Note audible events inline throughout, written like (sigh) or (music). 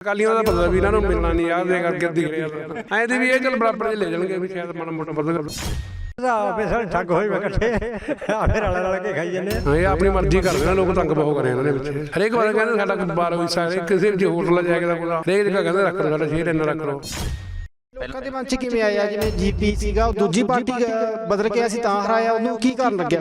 ਅਕਾਲੀਆਂ ਦਾ ਪਤਾ ਵੀ ਇਹਨਾਂ ਨੂੰ ਮਿਲਣਾ ਨਹੀਂ ਆ ਦੇ ਕਰਕੇ ਦਿਖ ਰਿਹਾ ਐਂ ਦੀ ਵੀ ਇਹ ਚੱਲ ਬਰਾਬਰ ਚ ਲੈ ਜਾਣਗੇ ਵੀ ਸ਼ਾਇਦ ਮਾੜਾ ਮੋਟਾ ਵਧਗਾ ਆਪੇ ਸਾਰੇ ਠੱਗ ਹੋਏ ਵੇ ਇਕੱਠੇ। ਆਪੇ ਰਲ ਰਲ ਕੇ ਖਾਈ ਜੰਨੇ ਹਾਂ ਇਹ ਆਪਣੀ ਮਰਜ਼ੀ ਕਰਦੇ ਨੇ ਲੋਕ ਤੰਗ ਬਹੁਤ ਕਰੇ ਇਹਨਾਂ ਦੇ ਵਿੱਚ। ਹਰੇਕ ਵਾਰ ਕਹਿੰਦੇ ਸਾਡਾ ਬਾਰ ਹੋਈ ਸਾਰੇ ਕਿਸੇ ਵੀ ਹੋਟਲ ਜਾ ਕੇ ਦਾ ਪੂਰਾ ਹਰੇਕ ਜਗ੍ਹਾ ਕਹਿੰਦੇ ਰੱਖ ਲਓ ਸਾਡਾ ਸ਼ੇਰ ਇੰਨਾ ਰੱਖ ਲਓ। ਲੋਕਾਂ ਦੇ ਮਨ 'ਚ ਕਿਵੇਂ ਆਇਆ? ਜਿਵੇਂ ਜੀਪੀ ਸੀਗਾ ਉਹ ਦੂਜੀ ਪਾਰਟੀ ਬਦਲ ਕੇ ਅਸੀਂ ਤਾਂ ਹਰਾਇਆ ਉਹਨੂੰ ਕੀ ਕਾਰਨ ਲੱਗਿਆ?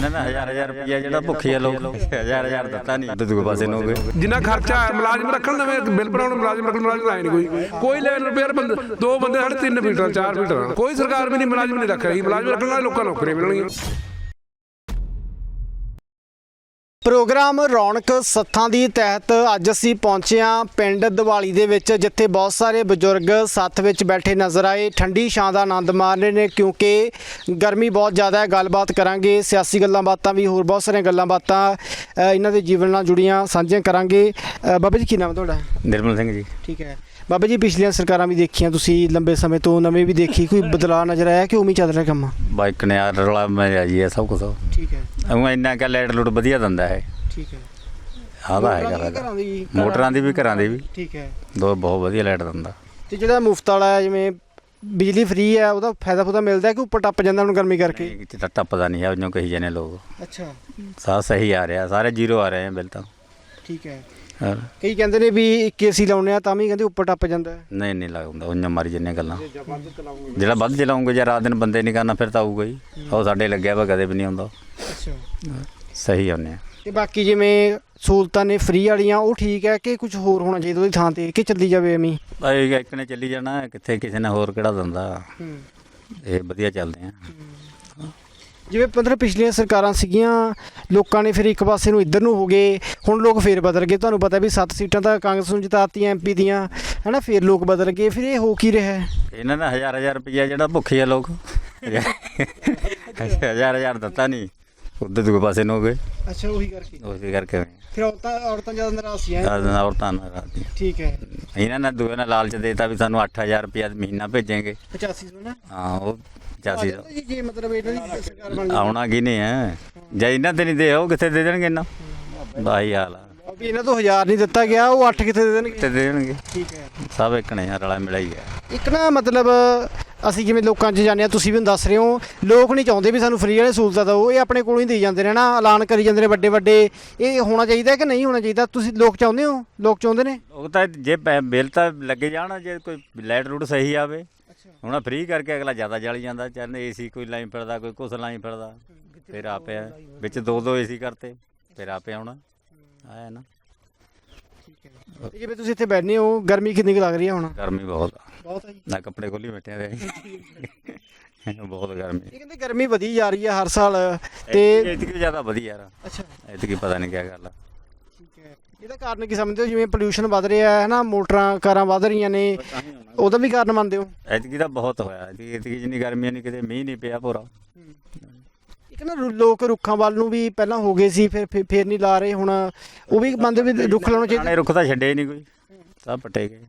ਨਾ ਨਾ ਹਜ਼ਾਰ ਹਜ਼ਾਰ ਰੁਪਈਆ ਜਿਹੜਾ ਭੁੱਖੇ ਆ ਲੋਕ। ਹਜ਼ਾਰ ਹਜ਼ਾਰ ਦਿੱਤਾ ਨਹੀਂ। ਤੇ ਦੂਜੇ ਪਾਸੇ ਨੂੰ ਹੋ ਗਏ ਜਿੰਨਾ ਖਰਚਾ ਹੈ, ਮੁਲਾਜ਼ਮ ਰੱਖਣ ਨਵੇਂ ਬਿੱਲ ਬਣਾਉਣ ਮੁਲਾਜ਼ਮ ਰੱਖਣ ਮੁਲਾਜ਼ਮ ਆਏ ਨਹੀਂ ਕੋਈ। ਕੋਈ ਲੈਣ ਰਿਪੇਅਰ ਬੰਦੇ ਦੋ ਬੰਦੇ ਸਾਡੇ ਤਿੰਨ ਫੀਟਰ ਚਾਰ ਫੀਟਰ ਕੋਈ ਸਰਕਾਰ ਵੀ ਨਹੀਂ ਮੁਲਾਜ਼ਮ ਨਹੀਂ ਰੱਖ ਰਹੀ। ਮੁਲਾਜ਼ਮ ਰੱਖਣ ਵਾਲੇ ਲੋਕਾਂ ਨੂੰ ਨੌਕਰੀਆਂ ਮਿਲਣਗੀਆਂ। ਪ੍ਰੋਗਰਾਮ ਰੌਣਕ ਸੱਥਾਂ ਦੀ ਤਹਿਤ ਅੱਜ ਅਸੀਂ ਪਹੁੰਚੇ ਹਾਂ ਪਿੰਡ ਦਿਵਾਲੀ ਦੇ ਵਿੱਚ ਜਿੱਥੇ ਬਹੁਤ ਸਾਰੇ ਬਜ਼ੁਰਗ ਸੱਥ ਵਿੱਚ ਬੈਠੇ ਨਜ਼ਰ ਆਏ। ਠੰਡੀ ਛਾਂ ਦਾ ਆਨੰਦ ਮਾਣ ਰਹੇ ਨੇ ਕਿਉਂਕਿ ਗਰਮੀ ਬਹੁਤ ਜ਼ਿਆਦਾ ਹੈ। ਗੱਲਬਾਤ ਕਰਾਂਗੇ ਸਿਆਸੀ ਗੱਲਾਂ ਬਾਤਾਂ ਵੀ ਹੋਰ ਬਹੁਤ ਸਾਰੀਆਂ ਗੱਲਾਂ ਬਾਤਾਂ ਅ, ਇਹਨਾਂ ਦੇ ਜੀਵਨ ਨਾਲ ਜੁੜੀਆਂ ਸਾਂਝੀਆਂ ਕਰਾਂਗੇ। ਅ, ਬਾਬਾ ਜੀ ਕੀ ਨਾਮ ਤੁਹਾਡਾ? ਨਿਰਮਲ ਸਿੰਘ ਜੀ। ਠੀਕ ਹੈ। ਬਾਬਾ ਜੀ ਪਿਛਲੀਆਂ ਸਰਕਾਰਾਂ ਵੀ ਦੇਖੀਆਂ ਤੁਸੀਂ ਲੰਬੇ ਸਮੇਂ ਤੋਂ ਨਵੇਂ ਵੀ ਦੇਖੀ ਕੋਈ ਬਦਲਾਅ ਨਜ਼ਰ ਆਇਆ ਕਿ ਉਵੇਂ ਚੱਲ ਰਿਹਾ ਕੰਮ? ਬਾਈਕ ਨੇ ਆ ਰੌਲਾ ਮੈਂ ਜੀ ਸਭ ਕੁਝ ਠੀਕ ਹੈ। ਉਹ ਇੰਨਾ ਕਿ ਲੈਟ ਲੁੱਟ ਵਧੀਆ ਦਿੰਦਾ ਹੈ ਠੀਕ ਹੈ। ਆਦਾ ਹੈਗਾ ਮੋਟਰਾਂ ਦੀ ਵੀ ਘਰਾਂ ਦੀ ਵੀ ਠੀਕ ਹੈ। ਦੋ ਬਹੁਤ ਵਧੀਆ ਲਾਈਟ ਦਿੰਦਾ। ਤੇ ਜਿਹੜਾ ਮੁਫਤ ਵਾਲਾ ਹੈ ਜਿਵੇਂ ਬਿਜਲੀ ਫ੍ਰੀ ਹੈ ਉਹਦਾ ਫਾਇਦਾ ਫੁਦਾ ਮਿਲਦਾ ਕਿ ਉੱਪਰ ਟੱਪ ਜਾਂਦਾ ਹੁਣ ਗਰਮੀ ਕਰਕੇ? ਕਿਤੇ ਟੱਪਦਾ ਨਹੀਂ ਹੈ ਉਹਨੂੰ ਕਹੀ ਜਾਂਦੇ ਲੋਕ। ਅੱਛਾ। ਸਾਹ ਸਹੀ ਆ ਰਿਹਾ ਸਾਰੇ ਜ਼ੀਰੋ ਆ ਰਹੇ ਆ ਬਿੱਲ ਤਾਂ। ਠੀਕ ਹੈ। ਕਈ ਕਹਿੰਦੇ ਨੇ ਵੀ ਇੱਕ ਏਸੀ ਲਾਉਣੇ ਆ ਤਾਂ ਵੀ ਕਹਿੰਦੇ ਉੱਪਰ ਟੱਪ ਜਾਂਦਾ ਹੈ। ਨਹੀਂ ਨਹੀਂ ਲੱਗਦਾ ਉਹਨਾਂ ਮਾਰੀ ਜੰਨੇ ਗੱਲਾਂ। ਜਿਹੜਾ ਵੱਧ ਚਲਾਉਂਗੇ ਜੇ ਰਾਤ ਦਿਨ ਬੰਦੇ ਨਹੀਂ ਕਰਨਾ ਫਿਰ ਤਾਂ ਆਊਗਾ ਹੀ। ਉਹ ਸਾਡੇ ਲੱਗਿਆ ਵਾ ਕਦੇ ਵੀ ਨਹੀਂ ਆਉਂਦਾ। ਅੱਛਾ। ਸਹੀ ਆਉਂਦੇ ਆ। ਤੇ ਬਾਕੀ ਜਿਵੇਂ ਸਹੂਲਤਾਂ ਨੇ ਫ੍ਰੀ ਵਾਲੀਆਂ ਉਹ ਠੀਕ ਹੈ ਕਿ ਕੁਝ ਹੋਰ ਹੋਣਾ ਚਾਹੀਦਾ ਉਹਦੀ ਥਾਂ ਤੇ? ਕਿ ਚੱਲੀ ਜਾਵੇ ਐਵੇਂ ਹੀ? ਭਾਈ ਇੱਕ ਨੇ ਚੱਲੀ ਜਾਣਾ ਕਿੱਥੇ ਕਿਸੇ ਨੇ ਹੋਰ ਕਿਹੜਾ ਦਿੰਦਾ। ਹੂੰ। ਇਹ ਵਧੀਆ ਚੱਲਦੇ ਆ। ਜਿਵੇਂ ਮਤਲਬ ਪਿਛਲੀਆਂ ਸਰਕਾਰਾਂ ਸੀਗੀਆਂ ਲੋਕਾਂ ਨੇ ਫਿਰ ਇੱਕ ਪਾਸੇ ਨੂੰ ਇੱਧਰ ਨੂੰ ਹੋ ਗਏ ਹੁਣ ਲੋਕ ਫੇਰ ਬਦਲ ਗਏ। ਤੁਹਾਨੂੰ ਪਤਾ ਵੀ 7 ਸੀਟਾਂ ਤਾਂ ਕਾਂਗਰਸ ਨੂੰ ਜਿਤਾਤੀਆਂ ਐਮਪੀ ਦੀਆਂ ਹੈਨਾ ਫੇਰ ਲੋਕ ਬਦਲ ਗਏ। ਫਿਰ ਇਹ ਹੋ ਕੀ ਰਿਹਾ? ਹੈ ਇਹਨਾਂ ਦਾ ਹਜ਼ਾਰ ਹਜ਼ਾਰ ਰੁਪਈਆ ਜਿਹੜਾ ਭੁੱਖੇ ਆ ਲੋਕ। ਹਜ਼ਾਰ ਹਜ਼ਾਰ ਦਿੱਤਾ ਨਹੀਂ ਉਧਰ ਦੂਜੇ ਪਾਸੇ ਨੂੰ ਹੋ ਗਏ। ਅੱਛਾ ਉਹੀ ਕਰਕੇ। ਉਸੇ ਕਰਕੇ। ਫਿਰ ਔਰਤਾਂ ਔਰਤਾਂ ਜ਼ਿਆਦਾ ਨਾਰਾਜ਼ ਸੀ ਹੈਂ? ਔਰਤਾਂ ਨਾਲ ਰਾਤੀ ਠੀਕ ਹੈ। ਇਹਨਾਂ ਨੇ ਦੂਏ ਨਾਲ ਲਾਲਚ ਦੇਤਾ ਵੀ ਸਾਨੂੰ 8000 ਰੁਪਇਆ ਮਹੀਨਾ ਭੇਜेंगे 85 ਸੌ ਨਾ? ਹਾਂ ਉਹ 85 ਦਾ ਜੀ ਜੀ ਮਤਲਬ ਇਹਨਾਂ ਦੀ ਸਰਕਾਰ ਬਣ ਗਈ। ਆਉਣਾ ਕੀ ਨਹੀਂ ਹੈ ਜੇ ਇਹਨਾਂ ਤੇ ਨਹੀਂ ਦੇ ਉਹ ਕਿੱਥੇ ਦੇ ਦੇਣਗੇ ਇਹਨਾਂ? ਬਾਈ ਹਾਲ ਆ। ਵੀ ਇਹਨਾਂ ਤੋਂ 1000 ਨਹੀਂ ਦਿੱਤਾ ਗਿਆ ਉਹ 8 ਕਿੱਥੇ ਦੇ ਦੇਣਗੇ? ਕਿੱਥੇ ਦੇ ਦੇਣਗੇ? ਠੀਕ ਹੈ। ਸਭ ਇੱਕ ਨੇ ਰਲਾ ਮਿਲਾ ਹੀ ਹੈ। ਇੱਕ ਨਾ ਮਤਲਬ ਅਸੀਂ ਜਿਵੇਂ ਲੋਕਾਂ 'ਚ ਜਾਂਦੇ ਆ ਤੁਸੀਂ ਵੀ ਦੱਸ ਰਹੇ ਹੋ ਲੋਕ ਨਹੀਂ ਚਾਹੁੰਦੇ ਵੀ ਸਾਨੂੰ ਫ੍ਰੀ ਵਾਲੇ ਸਹੂਲਤਾਂ ਦਿਓ ਇਹ ਆਪਣੇ ਕੋਲੋਂ ਹੀ ਦੇਈ ਜਾਂਦੇ ਨੇ ਨਾ ਐਲਾਨ ਕਰੀ ਜਾਂਦੇ ਨੇ ਵੱਡੇ ਵੱਡੇ ਇਹ ਹੋਣਾ ਚਾਹੀਦਾ ਕਿ ਨਹੀਂ ਹੋਣਾ ਚਾਹੀਦਾ? ਤੁਸੀਂ ਲੋਕ ਚਾਹੁੰਦੇ ਹੋ? ਲੋਕ ਚਾਹੁੰਦੇ ਨੇ? ਉਹ ਤਾਂ ਜੇ ਬਿੱਲ ਤਾਂ ਲੱਗੇ ਜਾਣ ਜੇ ਕੋਈ ਲਾਈਟ ਰੂਟ ਸਹੀ ਆਵੇ। ਹੁਣ ਫ੍ਰੀ ਕਰਕੇ ਅਗਲਾ ਜ਼ਿਆਦਾ ਜਲ ਜਾਂਦਾ ਚੱਲ ਏਸੀ ਕੋਈ ਲਾਈ ਫਿਰਦਾ ਕੋਈ ਕੁਛ ਲਾਈ ਫਿਰਦਾ। ਫਿਰ ਆਪੇ ਆ। ਵਿੱਚ ਦੋ ਦੋ ਏਸੀ ਕਰਤੇ ਫਿਰ ਆਪੇ ਆਉਣਾ। ਆਇਆ ਨਾ। ਤੇ ਜਿਵੇਂ ਤੁਸੀਂ ਇੱਥੇ ਬੈਠਨੇ ਹੋ ਗਰਮੀ ਕਿੰਨੀ ਕੁ ਲੱਗ ਰਹੀ ਹੈ ਹੁਣ? ਗਰਮੀ ਬਹੁਤ ਆ। ਬਹੁਤ ਹੈ ਜੀ। ਨਾ ਕੱਪੜੇ ਖੋਲੀ ਬੈਠੇ ਆ ਬਹੁਤ ਗਰਮੀ। ਇਹ ਕਹਿੰਦੇ ਗਰਮੀ ਵਧੀ ਜਾ ਰਹੀ ਹੈ ਹਰ ਸਾਲ ਤੇ ਤੇ ਇਤਕੀ ਜ਼ਿਆਦਾ ਵਧੀਆ ਯਾਰ। ਅੱਛਾ। ਇਤਕੀ ਪਤਾ ਨਹੀਂ ਕੀ ਗੱਲ ਆ। ਇਹਦਾ ਕਾਰਨ ਕੀ ਸਮਝਦੇ ਹੋ? ਜਿਵੇਂ ਪੋਲੂਸ਼ਨ ਵੱਧ ਰਿਹਾ ਹੈ ਨਾ ਮੋਟਰਾਂ ਕਾਰਾਂ ਵੱਧ ਰਹੀਆਂ ਨੇ ਉਹਦਾ ਵੀ ਕਾਰਨ ਮੰਨਦੇ ਹੋ? ਇਤਕੀ ਤਾਂ ਬਹੁਤ ਹੋਇਆ। ਇਤਕੀ ਇਤਕੀ ਜਿੰਨੀ ਗਰਮੀ ਨਹੀਂ ਕਿਤੇ ਮੀਂਹ ਨਹੀਂ ਪਿਆ ਪੂਰਾ। ਇੱਕ ਨਾ ਰੁ- ਲੋਕ ਰੁੱਖਾਂ ਵੱਲ ਨੂੰ ਵੀ ਪਹਿਲਾਂ ਹੋ ਗਏ ਸੀ ਫਿਰ ਫਿਰ- ਫਿਰ ਨਹੀਂ ਲਾ ਰਹੇ ਹੁਣ ਉਹ ਵੀ ਮੰਨਦੇ ਵੀ ਰੁੱਖ ਲਾਉਣੇ ਚਾਹੀਦੇ? ਪੁਰਾਣੇ ਰੁੱਖ ਤਾਂ ਛੱਡੇ ਹੀ ਨਹੀਂ ਕੋਈ। ਸਭ ਪੱਟੇ ਗਏ।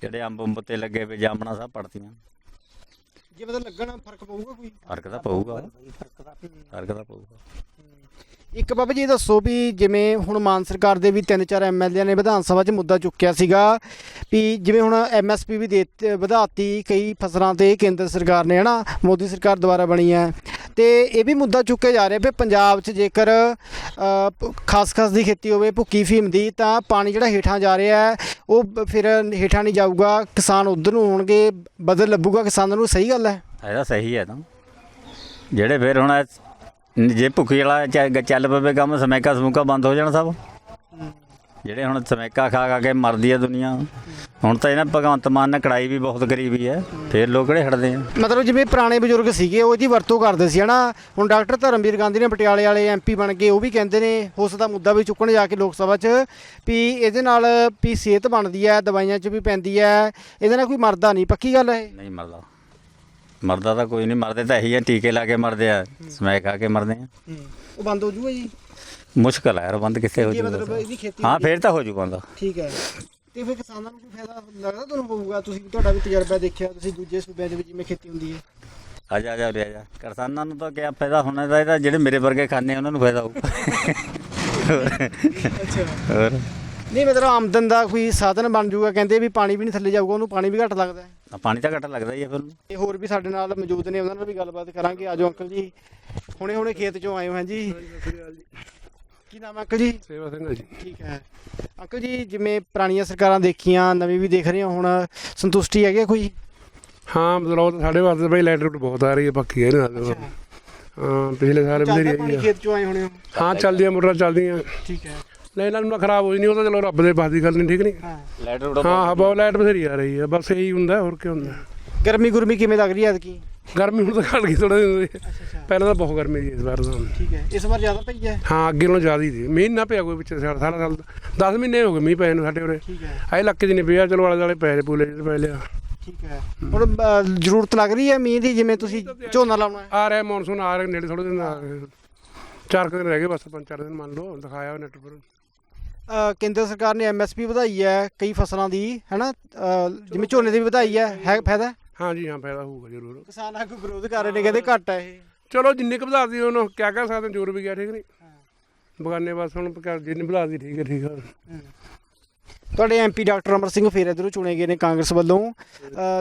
ਜਿਹੜੇ ਅੰਬ ਅੰਬ ਤੇ ਲੱਗੇ ਵੇ ਜਾਮਣਾ ਸਭ ਪੜਤੀਆਂ। ਜੇ ਮਤਲਬ ਲੱਗਣਾ ਫ਼ਰਕ ਪਊਗਾ ਕੋਈ? ਫ਼ਰਕ ਤਾਂ ਪਊਗਾ। ਫ਼ਰਕ ਤਾਂ ਪਊਗਾ। ਇੱਕ ਬਾਬਾ ਜੀ ਦੱਸੋ ਵੀ ਜਿਵੇਂ ਹੁਣ ਮਾਨ ਸਰਕਾਰ ਦੇ ਵੀ ਤਿੰਨ ਚਾਰ ਐਮਐਲਏ ਨੇ ਵਿਧਾਨ ਸਭਾ 'ਚ ਮੁੱਦਾ ਚੁੱਕਿਆ ਸੀਗਾ ਵੀ ਜਿਵੇਂ ਹੁਣ ਐਮਐਸਪੀ ਵੀ ਦੇ ਵਧਾਤੀ ਕਈ ਫਸਲਾਂ ਤੇ ਕੇਂਦਰ ਸਰਕਾਰ ਨੇ ਹਨਾ ਮੋਦੀ ਸਰਕਾਰ ਦੁਆਰਾ ਬਣੀ ਹੈ। ਤੇ ਇਹ ਵੀ ਮੁੱਦਾ ਚੁੱਕਿਆ ਜਾ ਰਿਹਾ ਵੀ ਪੰਜਾਬ 'ਚ ਜੇਕਰ ਅ, ਪ- ਦੀ ਖੇਤੀ ਹੋਵੇ ਭੁੱਕੀ ਫੀਮ ਦੀ ਤਾਂ ਪਾਣੀ ਜਿਹੜਾ ਹੇਠਾਂ ਜਾ ਰਿਹਾ ਹੈ ਉਹ ਫਿਰ ਹੇਠਾਂ ਨਹੀਂ ਜਾਊਗਾ ਕਿਸਾਨ ਉਧਰ ਨੂੰ ਹੋਣਗੇ ਬਦਲ ਲੱਭੂਗਾ ਕਿਸਾਨਾਂ ਨੂੰ ਸਹੀ ਗੱਲ ਹੈ? ਇਹਦਾ ਸਹੀ ਹੈ ਤਾਂ। ਜਿਹੜੇ ਫਿਰ ਹੁਣ ਜੇ ਭੁੱਖੀ ਵਾਲਾ ਚ- ਚੱਲ ਪਵੇ ਕੰਮ ਸਮੈਕਾ ਸਮੂਕਾ ਬੰਦ ਹੋ ਜਾਣਾ ਸਭ। ਜਿਹੜੇ ਹੁਣ ਸਮੈਕਾ ਖਾ ਖਾ ਕੇ ਮਰਦੀ ਆ ਦੁਨੀਆ ਹੁਣ ਤਾਂ ਇਹਨਾਂ ਭਗਵੰਤ ਮਾਨ ਨੇ ਕੜਾਈ ਵੀ ਬਹੁਤ ਕਰੀ ਵੀ ਹੈ ਫਿਰ ਲੋਕ ਕਿਹੜੇ ਹਟਦੇ ਆ? ਮਤਲਬ ਜਿਵੇਂ ਪੁਰਾਣੇ ਬਜ਼ੁਰਗ ਸੀਗੇ ਉਹ ਇਹਦੀ ਵਰਤੋਂ ਕਰਦੇ ਸੀ ਹਨਾ? ਹੁਣ ਡਾਕਟਰ ਧਰਮਵੀਰ ਗਾਂਧੀ ਨੇ ਪਟਿਆਲੇ ਵਾਲੇ ਐਮਪੀ ਬਣ ਗਏ ਉਹ ਵੀ ਕਹਿੰਦੇ ਨੇ ਉਸ ਦਾ ਮੁੱਦਾ ਵੀ ਚੁੱਕਣ ਜਾ ਕੇ ਲੋਕ ਸਭਾ 'ਚ ਵੀ ਇਹਦੇ ਨਾਲ ਵੀ ਸਿਹਤ ਬਣਦੀ ਹੈ ਦਵਾਈਆਂ 'ਚ ਵੀ ਪੈਂਦੀ ਹੈ ਇਹਦੇ ਨਾਲ ਕੋਈ ਮਰਦਾ ਨਹੀਂ ਪੱਕੀ ਗੱਲ ਹੈ ਇਹ? ਨਹੀਂ ਮਰਦਾ। ਮਰਦਾ ਤਾਂ ਕੋਈ ਨਹੀਂ ਮਰਦੇ ਤਾਂ ਇਹੀ ਆ ਟੀਕੇ ਲਾ ਕੇ ਮਰਦੇ ਆ ਸਮੈਕ ਖਾ ਕੇ ਮਰਦੇ ਆ। ਉਹ ਬੰਦ ਹੋ ਜੂਗਾ ਜੀ? ਮੁਸ਼ਕਲ ਹੈ ਯਾਰ ਬੰਦ ਕਿੱਥੇ ਹੋ ਮਤਲਬ ਜੂਗਾ ਇਹਦੀ ਖੇਤੀ ਹਾਂ ਫਿਰ ਤਾਂ ਹੋ ਜੂ ਬੰਦਾ। ਠੀਕ ਹੈ। ਤੇ ਫਿਰ ਕਿਸਾਨਾਂ ਨੂੰ ਕੋਈ ਫਾਇਦਾ ਲੱਗਦਾ ਤੁਹਾਨੂੰ ਹੋਊਗਾ? ਤੁਸੀਂ ਤੁਹਾਡਾ ਵੀ ਤਜਰਬਾ ਦੇਖਿਆ ਤੁਸੀਂ ਦੂਜੇ ਸੂਬਿਆਂ ਦੇ ਵਿੱਚ ਜਿਵੇਂ ਖੇਤੀ ਹੁੰਦੀ ਹੈ। ਆ ਜਾ ਆ ਜਾ ਉਰੇ ਆ ਜਾ। ਕਿਸਾਨਾਂ ਨੂੰ ਤਾਂ ਕਿਆ ਫਾਇਦਾ ਹੋਣਾ ਦਾ ਇਹਦਾ ਜਿਹੜੇ ਮੇਰੇ ਵਰਗੇ ਖਾਣੇ ਉਹਨਾਂ ਨੂੰ ਫਾਇਦਾ ਹੋਊ। ਅੱਛਾ। ਹੋਰ। ਨਹੀਂ ਮਤਲਬ ਆਮਦਨ ਦਾ ਕੋਈ ਸਾਧਨ ਬਣ ਜਾਊਗਾ ਕਹਿੰਦੇ ਵੀ ਪਾਣੀ ਵੀ ਨਹੀਂ ਥੱਲੇ ਜਾਊਗਾ ਉਹਨੂੰ ਪਾਣੀ ਵੀ ਘੱਟ ਲੱਗਦਾ ਹੈ। ਤਾਂ ਪਾਣੀ ਤਾਂ ਘੱਟ ਲੱਗਦਾ ਹੀ ਆ ਫਿਰ। ਤੇ ਹੋਰ ਵੀ ਸਾਡੇ ਨਾਲ ਮੌਜੂਦ ਨੇ ਉਹਨਾਂ ਨਾਲ ਵੀ ਗੱਲਬਾਤ ਕਰਾਂਗੇ। ਆਜੋ ਅੰਕਲ ਜੀ ਹੁਣੇ ਹੁਣੇ ਖੇਤ ਚੋਂ ਆਏ ਹੋ ਹਾਂ ਜੀ? ਕੀ ਨਾਮ ਹੈ ਅੰਕਲ ਜੀ? ਸੇਵਾ ਸਿੰਘ ਆ ਜੀ। ਠੀਕ ਹੈ। ਅੰਕਲ ਜੀ ਜਿਵੇਂ ਪੁਰਾਣੀਆਂ ਸਰਕਾਰਾਂ ਦੇਖੀਆਂ ਨਵੀਂ ਵੀ ਦੇਖ ਰਹੇ ਹੋ ਹੁਣ ਸੰਤੁਸ਼ਟੀ ਹੈਗੀ ਕੋਈ? ਹਾਂ ਬਦਲਾਅ ਤਾਂ ਸਾਡੇ ਵਾਸਤੇ ਬਈ ਲਾਈਟ ਰੂਟ ਬਹੁਤ ਆ ਰਹੀ ਹੈ ਪੱਕੀ ਇਹ ਨਾ। ਹਾਂ ਪਿਛਲੇ ਸਾਲ ਬਥੇਰੀ ਚੱਲਦਾ ਆਈ ਪਾਣੀ ਆ। ਖੇਤ ਚੋਂ ਆਏ ਹੋਣੇ ਹੋ? ਹਾਂ ਚੱਲਦੀਆਂ ਮੋਟਰਾਂ ਚੱਲਦੀਆਂ। ਠੀਕ ਹੈ। ਲਾਈਨਾਂ ਨੂੰ ਖਰਾਬ ਹੋਈ ਨਹੀਂ ਉਹ ਤਾਂ ਚਲੋ ਰੱਬ ਦੇ ਪਾਸ ਦੀ ਗੱਲ ਨਹੀਂ ਠੀਕ ਨਹੀਂ ਹਾਂ। ਲਾਈਟ ਰੋਡ ਹਾਂ ਹਵਾ ਲਾਈਟ ਬਥੇਰੀ ਆ ਰਹੀ ਹੈ ਬਸ ਇਹੀ ਹੁੰਦਾ ਹੋਰ ਕੀ ਹੁੰਦਾ? ਗਰਮੀ ਗੁਰਮੀ ਕਿਵੇਂ ਲੱਗ ਰਹੀ ਹੈ ਐਤਕੀ? ਗਰਮੀ ਹੁਣ ਤਾਂ ਘਟ ਗਈ ਥੋੜਾ ਪਹਿਲਾਂ ਤਾਂ ਬਹੁਤ ਗਰਮੀ ਸੀ ਇਸ ਵਾਰ ਤਾਂ। ਠੀਕ ਹੈ ਇਸ ਵਾਰ ਜ਼ਿਆਦਾ ਪਈ ਹੈ? ਹਾਂ ਅੱਗੇ ਨਾਲੋਂ ਜ਼ਿਆਦਾ ਹੀ ਸੀ। ਮੀਂਹ ਨਾ ਪਿਆ ਕੋਈ ਪਿੱਛੇ ਸਾਲ ਸਾਰਾ ਸਾਲ 10 ਮਹੀਨੇ ਹੋ ਗਏ ਮੀਂਹ ਪਏ ਨੂੰ ਸਾਡੇ ਉਰੇ। ਠੀਕ ਹੈ। ਆਹ ਇਲਾਕੇ 'ਚ ਨਹੀਂ ਪਿਆ ਚਲੋ ਆਲੇ ਦੁਆਲੇ ਪੈ ਪੂਲੇ ਜਿਹੜੇ ਪੈ ਲਿਆ। ਠੀਕ ਹੈ। ਹੁਣ ਅ, ਜ਼ਰੂਰਤ ਲੱਗ ਰਹੀ ਹੈ ਮੀਂਹ ਦੀ ਜਿਵੇਂ ਤੁਸੀਂ ਝੋਨਾ ਲਾਉਣਾ ਹੈ? ਆ ਰਿਹਾ ਮੌਨਸੂਨ ਆ ਰਿਹਾ ਨੇੜੇ ਥੋੜੇ ਦਿਨ ਆ ਰਹੇ ਚਾਰ ਕੁ ਦਿਨ ਰਹਿ ਗਏ ਬਸ ਪੰਜ ਚਾਰ ਦਿਨ ਮੰਨ ਲਓ ਦਿਖਾਇਆ ਨੈਟ ਪਰ ਕੇਂਦਰ ਸਰਕਾਰ ਨੇ ਐਮਐਸਪੀ ਵਧਾਈ ਹੈ ਕਈ ਫਸਲਾਂ ਦੀ ਹੈਨਾ? ਜਿਵੇਂ ਝੋਨੇ ਦੀ ਵੀ ਵਧਾਈ ਹੈ ਹੈ ਫਾਇਦਾ? ਹੈ? ਜੀ ਹਾਂ ਫਾਇਦਾ ਹੋਊਗਾ ਜ਼ਰੂਰ। ਕਿਸਾਨ ਆਗੂ ਵਿਰੋਧ ਕਰ ਰਹੇ ਨੇ ਕਹਿੰਦੇ ਘੱਟ ਹੈ ਇਹ। ਚਲੋ ਜਿੰਨੇ ਕੁ ਵਧਾਤੀ ਉਹਨੂੰ ਕਿਆ ਕਹਿ ਸਕਦੇ ਜ਼ੋਰ ਵੀ ਗਿਆ ਠੀਕ ਨਹੀਂ? ਬਗਾਨੇ ਬਸ ਹੁਣ ਜਿੰਨੀ ਵਧਾਤੀ ਠੀਕ ਹੈ ਠੀਕ ਹੈ। ਤੁਹਾਡੇ ਐਮਪੀ ਡਾਕਟਰ ਅਮਰ ਸਿੰਘ ਫੇਰ ਇਧਰੋਂ ਚੁਣੇ ਗਏ ਨੇ ਕਾਂਗਰਸ ਵੱਲੋਂ।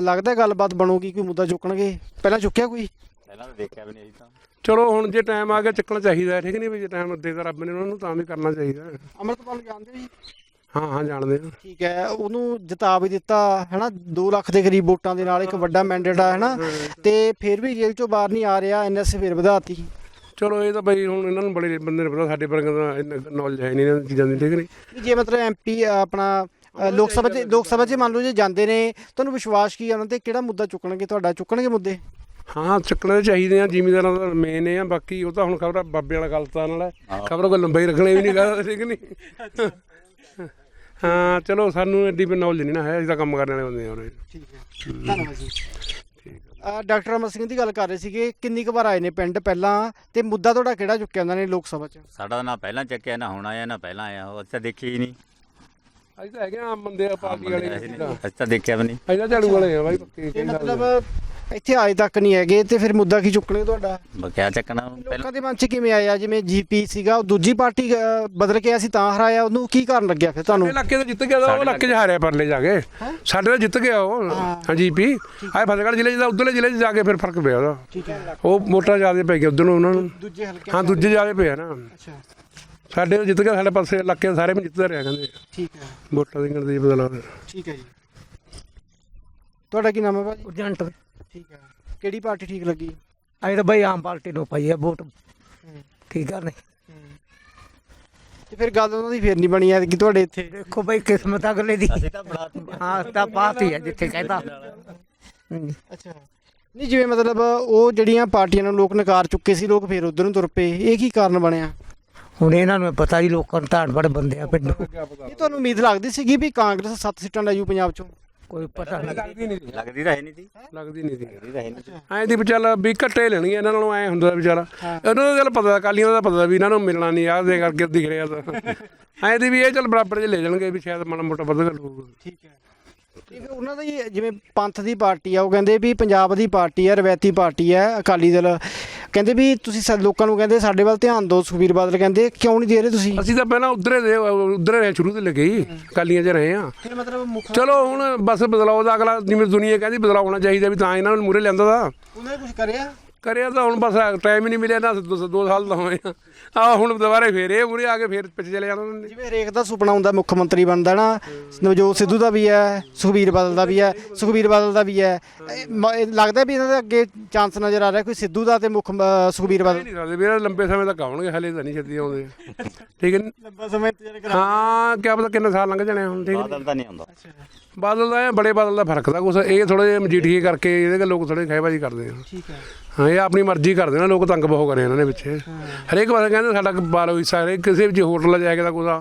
ਲੱਗਦਾ ਗੱਲਬਾਤ ਬਣੂਗੀ ਕੋਈ ਮੁੱਦਾ ਚੁੱਕਣਗੇ? ਪਹਿਲਾਂ ਚੁੱਕਿਆ ਕੋਈ? ਪਹਿਲਾਂ ਤਾਂ ਦੇਖਿਆ ਵੀ ਨਹੀਂ ਅਸੀਂ ਤਾਂ। ਚਲੋ ਹੁਣ ਜੇ ਟਾਈਮ ਆ ਗਿਆ ਚੱਕਣਾ ਚਾਹੀਦਾ ਹੈ, ਠੀਕ ਨਹੀਂ ਵੀ ਜੇ ਟਾਈਮ ਦੇਦਾ ਰੱਬ ਨੇ ਉਹਨਾਂ ਨੂੰ ਤਾਂ ਵੀ ਕਰਨਾ ਚਾਹੀਦਾ ਹੈ। ਅਮਰਤਪਾਲ ਜਾਣਦੇ ਜੀ? ਹਾਂ ਹਾਂ ਜਾਣਦੇ ਹਾਂ। ਠੀਕ ਹੈ ਉਹਨੂੰ ਜਿਤਾ ਵੀ ਦਿੱਤਾ ਹੈਨਾ 2 ਲੱਖ ਦੇ ਕਰੀਬ ਵੋਟਾਂ ਦੇ ਨਾਲ ਇੱਕ ਵੱਡਾ ਮੈਂਡੇਟ ਆ ਹੈਨਾ। ਤੇ ਫਿਰ ਵੀ ਜੇਲ੍ਹ ਚੋਂ ਬਾਹਰ ਨਹੀਂ ਆ ਰਿਹਾ ਐਨਐਸ ਫੇਰ ਵਧਾਤੀ। ਚਲੋ ਇਹ ਤਾਂ ਬਈ ਹੁਣ ਇਹਨਾਂ ਨੂੰ ਬੜੇ ਬੰਦੇ ਨੇ ਪਤਾ ਸਾਡੇ ਪਰ ਨੌਲੇਜ ਹੈ ਨਹੀਂ ਇਹਨਾਂ ਚੀਜ਼ਾਂ ਦੀ ਠੀਕ ਨਹੀਂ? ਵੀ ਜੇ ਮਤਲਬ ਐਮਪੀ ਆਪਣਾ ਅ, ਲੋਕ ਸਭਾ 'ਚ ਲੋਕ ਸਭਾ 'ਚ ਮੰਨ ਲਓ ਜੇ ਜਾਂਦੇ ਨੇ ਤੁਹਾਨੂੰ ਵਿਸ਼ਵਾਸ ਕੀ ਆ ਉਹਨਾਂ ਤੇ? ਕਿਹੜਾ ਮੁੱਦਾ ਚੁੱਕਣਗੇ ਤੁਹਾਡਾ ਚੁੱਕਣਗੇ ਮੁੱਦੇ? ਹਾਂ ਚੱਕਣੇ ਚਾਹੀਦੇ ਆ ਜ਼ਿਮੀਦਾਰਾਂ ਦਾ ਮੇਨ ਇਹ ਆ ਬਾਕੀ ਉਹ ਤਾਂ ਹੁਣ ਖਬਰ ਬਾਬੇ ਵਾਲਾ ਗਲਤਾਂ ਨਾਲ। ਹੈ। ਖਬਰ ਕੋਈ ਲੰਬਾਈ ਰੱਖਣੇ ਵੀ ਨਹੀਂ ਗਾ ਠੀਕ ਨਹੀਂ ਹਾਂ ਚਲੋ ਸਾਨੂੰ ਐਡੀ ਵੀ ਨੌਲੇਜ ਨਹੀਂ ਨਾ ਹੈ ਅਸੀਂ ਤਾਂ ਕੰਮ ਕਰਨ ਵਾਲੇ ਬੰਦੇ ਆ ਉਰੇ। ਠੀਕ ਹੈ। ਧੰਨਵਾਦ ਜੀ। ਅ, ਡਾਕਟਰ ਅਮਰ ਸਿੰਘ ਦੀ ਗੱਲ ਕਰ ਰਹੇ ਸੀਗੇ ਕਿੰਨੀ ਕੁ ਵਾਰ ਆਏ ਨੇ ਪਿੰਡ ਪਹਿਲਾਂ ਤੇ ਮੁੱਦਾ ਤੁਹਾਡਾ ਕਿਹੜਾ ਚੁੱਕਿਆ ਉਹਨਾਂ ਨੇ ਲੋਕ ਸਭਾ 'ਚ? ਸਾਡਾ ਨਾ ਪਹਿਲਾਂ ਚੱਕਿਆ ਨਾ ਹੁਣ ਆਇਆ ਨਾ ਪਹਿਲਾਂ ਆਇਆ ਉਹ ਤਾਂ ਦੇਖੀ ਹੀ ਨਹੀਂ। ਅਸੀਂ ਤਾਂ ਹੈਗੇ ਆ ਆਮ ਬੰਦੇ ਆ ਪਾਰਟੀ ਵਾਲੇ ਅਸੀਂ ਨਹੀਂ- ਅਸੀਂ ਤਾਂ ਦੇਖਿਆ ਵੀ ਨਹੀਂ। ਅਸੀਂ ਤਾਂ ਝਾੜੂ ਵਾਲੇ ਆ ਬਾਈ ਪੱਕੇ ਕੀ ਮਤਲਬ ਇੱਥੇ ਆਏ ਤੱਕ ਨਹੀਂ ਹੈਗੇ ਤੇ ਫਿਰ ਮੁੱਦਾ ਕੀ ਚੁੱਕਣਗੇ ਤੁਹਾਡਾ? ਬਕਿਆ ਚੱਕਣਾ ਪਹਿਲਾਂ ਲੋਕਾਂ ਦੇ ਮਨ 'ਚ ਕਿਵੇਂ ਆਇਆ? ਜਿਵੇਂ ਜੀਪੀ ਸੀਗਾ ਉਹ ਦੂਜੀ ਪਾਰਟੀ ਬਦਲ ਕੇ ਆਇਆ ਸੀ ਤਾਂ ਹਰਾਇਆ ਉਹਨੂੰ ਕੀ ਕਾਰਨ ਲੱਗਿਆ ਫਿਰ ਤੁਹਾਨੂੰ? ਇਲਾਕੇ ਤੋਂ ਜਿੱਤ ਗਿਆ ਤਾਂ ਉਹ ਇਲਾਕੇ 'ਚ ਹਾਰਿਆ ਪਰਲੇ ਜਾ ਕੇ। ਸਾਡੇ ਤਾਂ ਜਿੱਤ ਗਿਆ ਉਹ ਹਾਂ। ਜੀਪੀ ਆਏ ਫਤਿਹਗੜ੍ਹ ਜ਼ਿਲ੍ਹੇ 'ਚ ਤਾਂ ਉਧਰਲੇ ਜ਼ਿਲ੍ਹੇ 'ਚ ਜਾ ਕੇ ਫਿਰ ਫ਼ਰਕ ਪਿਆ ਉਹਦਾ। ਠੀਕ ਹੈ। ਉਹ ਵੋਟਾਂ ਜ਼ਿਆਦਾ ਪੈ ਗਏ ਉਧਰ ਨੂੰ ਉਹਨਾਂ ਨੂੰ। ਦੂਜੇ ਹਲਕੇ ਹਾਂ ਦੂਜੇ ਜ਼ਿਆਦਾ ਪਿਆ ਨਾ। ਅੱਛਾ। ਸਾਡੇ ਤੋਂ ਜਿੱਤ ਗਿਆ ਸਾਡੇ ਪਾਸੇ ਇਲਾਕੇ ਦੇ ਸਾਰੇ ਵੀ ਜਿੱਤਦੇ ਰਿਹਾ ਕਹਿੰਦੇ। ਠੀਕ ਹੈ। ਵੋਟਾਂ ਦੀ ਗਿਣਤੀ 'ਚ ਬਦਲਾਅ। ਠੀਕ ਹੈ ਜੀ। ਤੁਹਾਡਾ ਕੀ ਨਾਮ ਹੈ ਭਾਜੀ? ਏਜੰਟ ਠੀਕ ਹੈ। ਕਿਹੜੀ ਪਾਰਟੀ ਠੀਕ ਲੱਗੀ? ਅਸੀਂ ਤਾਂ ਬਈ ਆਮ ਪਾਰਟੀ ਨੂੰ ਪਾਈ ਹੈ ਵੋਟ। ਠੀਕ ਆ ਨਹੀਂ? ਤੇ ਫਿਰ ਗੱਲ ਉਹਨਾਂ ਦੀ ਫੇਰ ਨਹੀਂ ਬਣੀ ਐ ਕਿ ਤੁਹਾਡੇ ਇੱਥੇ। ਦੇਖੋ ਬਈ ਕਿਸਮਤ ਅਗਲੇ ਦੀ। ਅਸੀਂ ਤਾਂ ਬੜਾ ਹਾਂ। ਤਾਂ ਬਾਤ ਹੀ ਹੈ ਜਿੱਥੇ ਕਹਿੰਦਾ। ਹਮ। ਅੱਛਾ। ਨਹੀਂ ਜਿਵੇਂ ਮਤਲਬ ਉਹ ਜਿਹੜੀਆਂ ਪਾਰਟੀਆਂ ਨੂੰ ਲੋਕ ਨਕਾਰ ਚੁੱਕੇ ਸੀ ਲੋਕ ਫੇਰ ਉਧਰ ਨੂੰ ਤੁਰ ਪਏ। ਇਹ ਕੀ ਕਾਰਨ ਬਣਿਆ? ਹੁਣ ਇਹਨਾਂ ਨੂੰ ਪਤਾ ਹੀ ਲੋਕਾਂ ਨੂੰ ਧਾੜ ਬੜ ਬੰਦੇ ਆ ਪਿੰਡੋਂ। ਇਹ ਤੁਹਾਨੂੰ ਉਮੀਦ ਲੱਗਦੀ ਸੀਗੀ ਵੀ ਕਾਂਗਰਸ 7 ਸੀਟਾਂ ਲੈ ਜੂ ਪੰਜਾਬ ਚੋਂ? ਕੋਈ ਪਤਾ ਨਹੀਂ। ਲੱਗਦੀ ਨਹੀਂ ਸੀ। ਲੱਗਦੀ ਤਾਂ ਹੈ ਨਹੀਂ ਸੀ। ਲੱਗਦੀ ਨਹੀਂ ਸੀ। ਲੱਗਦੀ ਤਾਂ ਹੈ ਨਹੀਂ ਸੀ। ਐਂ ਦੀ ਵੀ ਚੱਲ ਵੀ ਘੱਟੇ ਲੈਣਗੇ ਇਹਨਾਂ ਨਾਲੋਂ ਐ ਹੁੰਦਾ ਵੀ ਚੱਲ। ਇਹਨਾਂ ਨੂੰ ਚੱਲ ਪਤਾ ਕਾਲੀਆਂ ਦਾ ਪਤਾ ਵੀ ਇਹਨਾਂ ਨੂੰ ਮਿਲਣਾ ਨਹੀਂ ਆਹ ਦੇ ਕਰਕੇ ਦਿਖ ਰਿਹਾ ਤਾਂ। (laughs) ਐਂ ਦੀ ਵੀ ਇਹ ਚੱਲ ਬਰਾਬਰ ਜੇ ਲੈ ਜਾਣਗੇ ਵੀ ਸ਼ਾਇਦ ਮਾੜਾ ਮੋਟਾ ਵੱਧ ਘੱਟ ਹੋਊਗਾ ਠੀਕ ਹੈ। ਤੇ ਫਿਰ ਉਹਨਾਂ ਦਾ ਹੀ ਜਿਵੇਂ ਪੰਥ ਦੀ ਪਾਰਟੀ ਆ ਉਹ ਕਹਿੰਦੇ ਵੀ ਪੰਜਾਬ ਦੀ ਪਾਰਟੀ ਆ ਰਵੈਤੀ ਪਾਰਟੀ ਆ ਅਕਾਲੀ ਦਲ। ਕਹਿੰਦੇ ਵੀ ਤੁਸੀਂ ਸਾ- ਲੋਕਾਂ ਨੂੰ ਕਹਿੰਦੇ ਸਾਡੇ ਵੱਲ ਧਿਆਨ ਦਿਓ ਸੁਖਬੀਰ ਬਾਦਲ ਕਹਿੰਦੇ ਕਿਉਂ ਨਹੀਂ ਦੇ ਰਹੇ ਤੁਸੀਂ? ਅਸੀਂ ਤਾਂ ਪਹਿਲਾਂ ਉਧਰੇ ਦੇ ਉਧਰੇ ਰਹੇ ਸ਼ੁਰੂ ਤੋਂ ਲੱਗੇ ਹੀ ਕਾਲੀਆਂ 'ਚ ਰਹੇ ਆ ਫਿਰ ਮਤਲਬ ਮੁੱਖ ਚਲੋ ਹੁਣ ਬਸ ਬਦਲਾਅ ਦਾ ਅਗਲਾ ਜਿਵੇਂ ਦੁਨੀਆ ਕਹਿੰਦੀ ਬਦਲਾਅ ਹੋਣਾ ਚਾਹੀਦਾ ਵੀ ਤਾਂ ਇਹਨਾਂ ਨੂੰ ਮੂਰੇ ਲਿਆਂਦਾ ਦਾ ਉਹਨਾਂ ਨੇ ਕੁਝ ਕਰਿਆ? ਕਰਿਆ ਤਾਂ ਹੁਣ ਬਸ ਟਾਈਮ ਹੀ ਨਹੀਂ ਮਿਲਿਆ ਨਾ ਦੋ ਦੋ ਸਾਲ ਦਾ ਹੋਏ ਆ। ਆਹ ਹੁਣ ਦੁਬਾਰੇ ਫੇਰ ਇਹ ਮੂਰੇ ਆ ਕੇ ਫੇਰ ਪਿੱਛੇ ਚਲੇ ਜਾਣਾ ਉਹਨਾਂ। ਨੇ ਜਿਵੇਂ ਹਰੇਕ ਦਾ ਸੁਪਨਾ ਹੁੰਦਾ ਮੁੱਖ ਮੰਤਰੀ ਬਣਦਾ ਨਾ ਨਵਜੋਤ ਸਿੱਧੂ ਦਾ ਵੀ ਹੈ ਸੁਖਬੀਰ ਬਾਦਲ ਦਾ ਵੀ ਹੈ ਸੁਖਬੀਰ ਬਾਦਲ ਦਾ ਵੀ ਹੈ। ਇਹ ਮ- ਇਹ ਲੱਗਦਾ ਵੀ ਇਹਨਾਂ ਦੇ ਅੱਗੇ ਚਾਂਸ ਨਜ਼ਰ ਆ ਰਿਹਾ ਕੋਈ ਸਿੱਧੂ ਦਾ ਤੇ ਮੁੱਖ ਅ, ਸੁਖਬੀਰ ਬਾਦਲ। ਨਹੀਂ ਸਕਦੇ ਵੀਰ ਲੰਬੇ ਸਮੇਂ ਤੱਕ ਆਉਣਗੇ ਹਲੇ ਤਾਂ ਨਹੀਂ ਛੇਤੀ ਆਉਂਦੇ। ਠੀਕ ਹੈ ਨੀ? ਲੰਬਾ ਸਮਾਂ ਇੰਤਜ਼ਾਰ ਹਾਂ ਕਿਆ ਪਤਾ ਕਿੰਨੇ ਸਾਲ ਲੰਘ ਜਾਣੇ ਹੁਣ ਠੀਕ ਹੈ ਨੀ? ਬਾਦਲ ਤਾਂ ਨਹੀਂ ਆਉਂਦਾ। ਬਾਦਲ ਦਾ ਬੜੇ ਬਾਦਲ ਦਾ ਫ਼ਰਕ ਦਾ ਕੁਛ ਇਹ ਥੋੜੇ ਜਿਹੇ ਮਜੀਠੀਏ ਕਰਕੇ ਇਹਦੇ ਕੇ ਲੋਕ ਥੋੜੇ ਖਹਿਬਾਜੀ ਕਰਦੇ ਆ। ਠੀਕ ਹੈ। ਹਾਂ ਇਹ ਆਪਣੀ ਮਰਜ਼ੀ ਕਰਦੇ ਨੇ ਲੋਕ ਤੰਗ ਬਹੁਤ ਕਰੇ ਇਹਨਾਂ ਦੇ ਪਿੱਛੇ। ਹਰੇਕ ਵਾਰ ਕਹਿੰਦੇ ਸਾਡਾ ਬਾਲੋ ਹਿੱਸਾ ਹਰੇਕ ਕਿਸੇ ਵੀ ਹੋਟਲ ਜਾਏਗਾ ਤਾਂ ਕੋਸਾ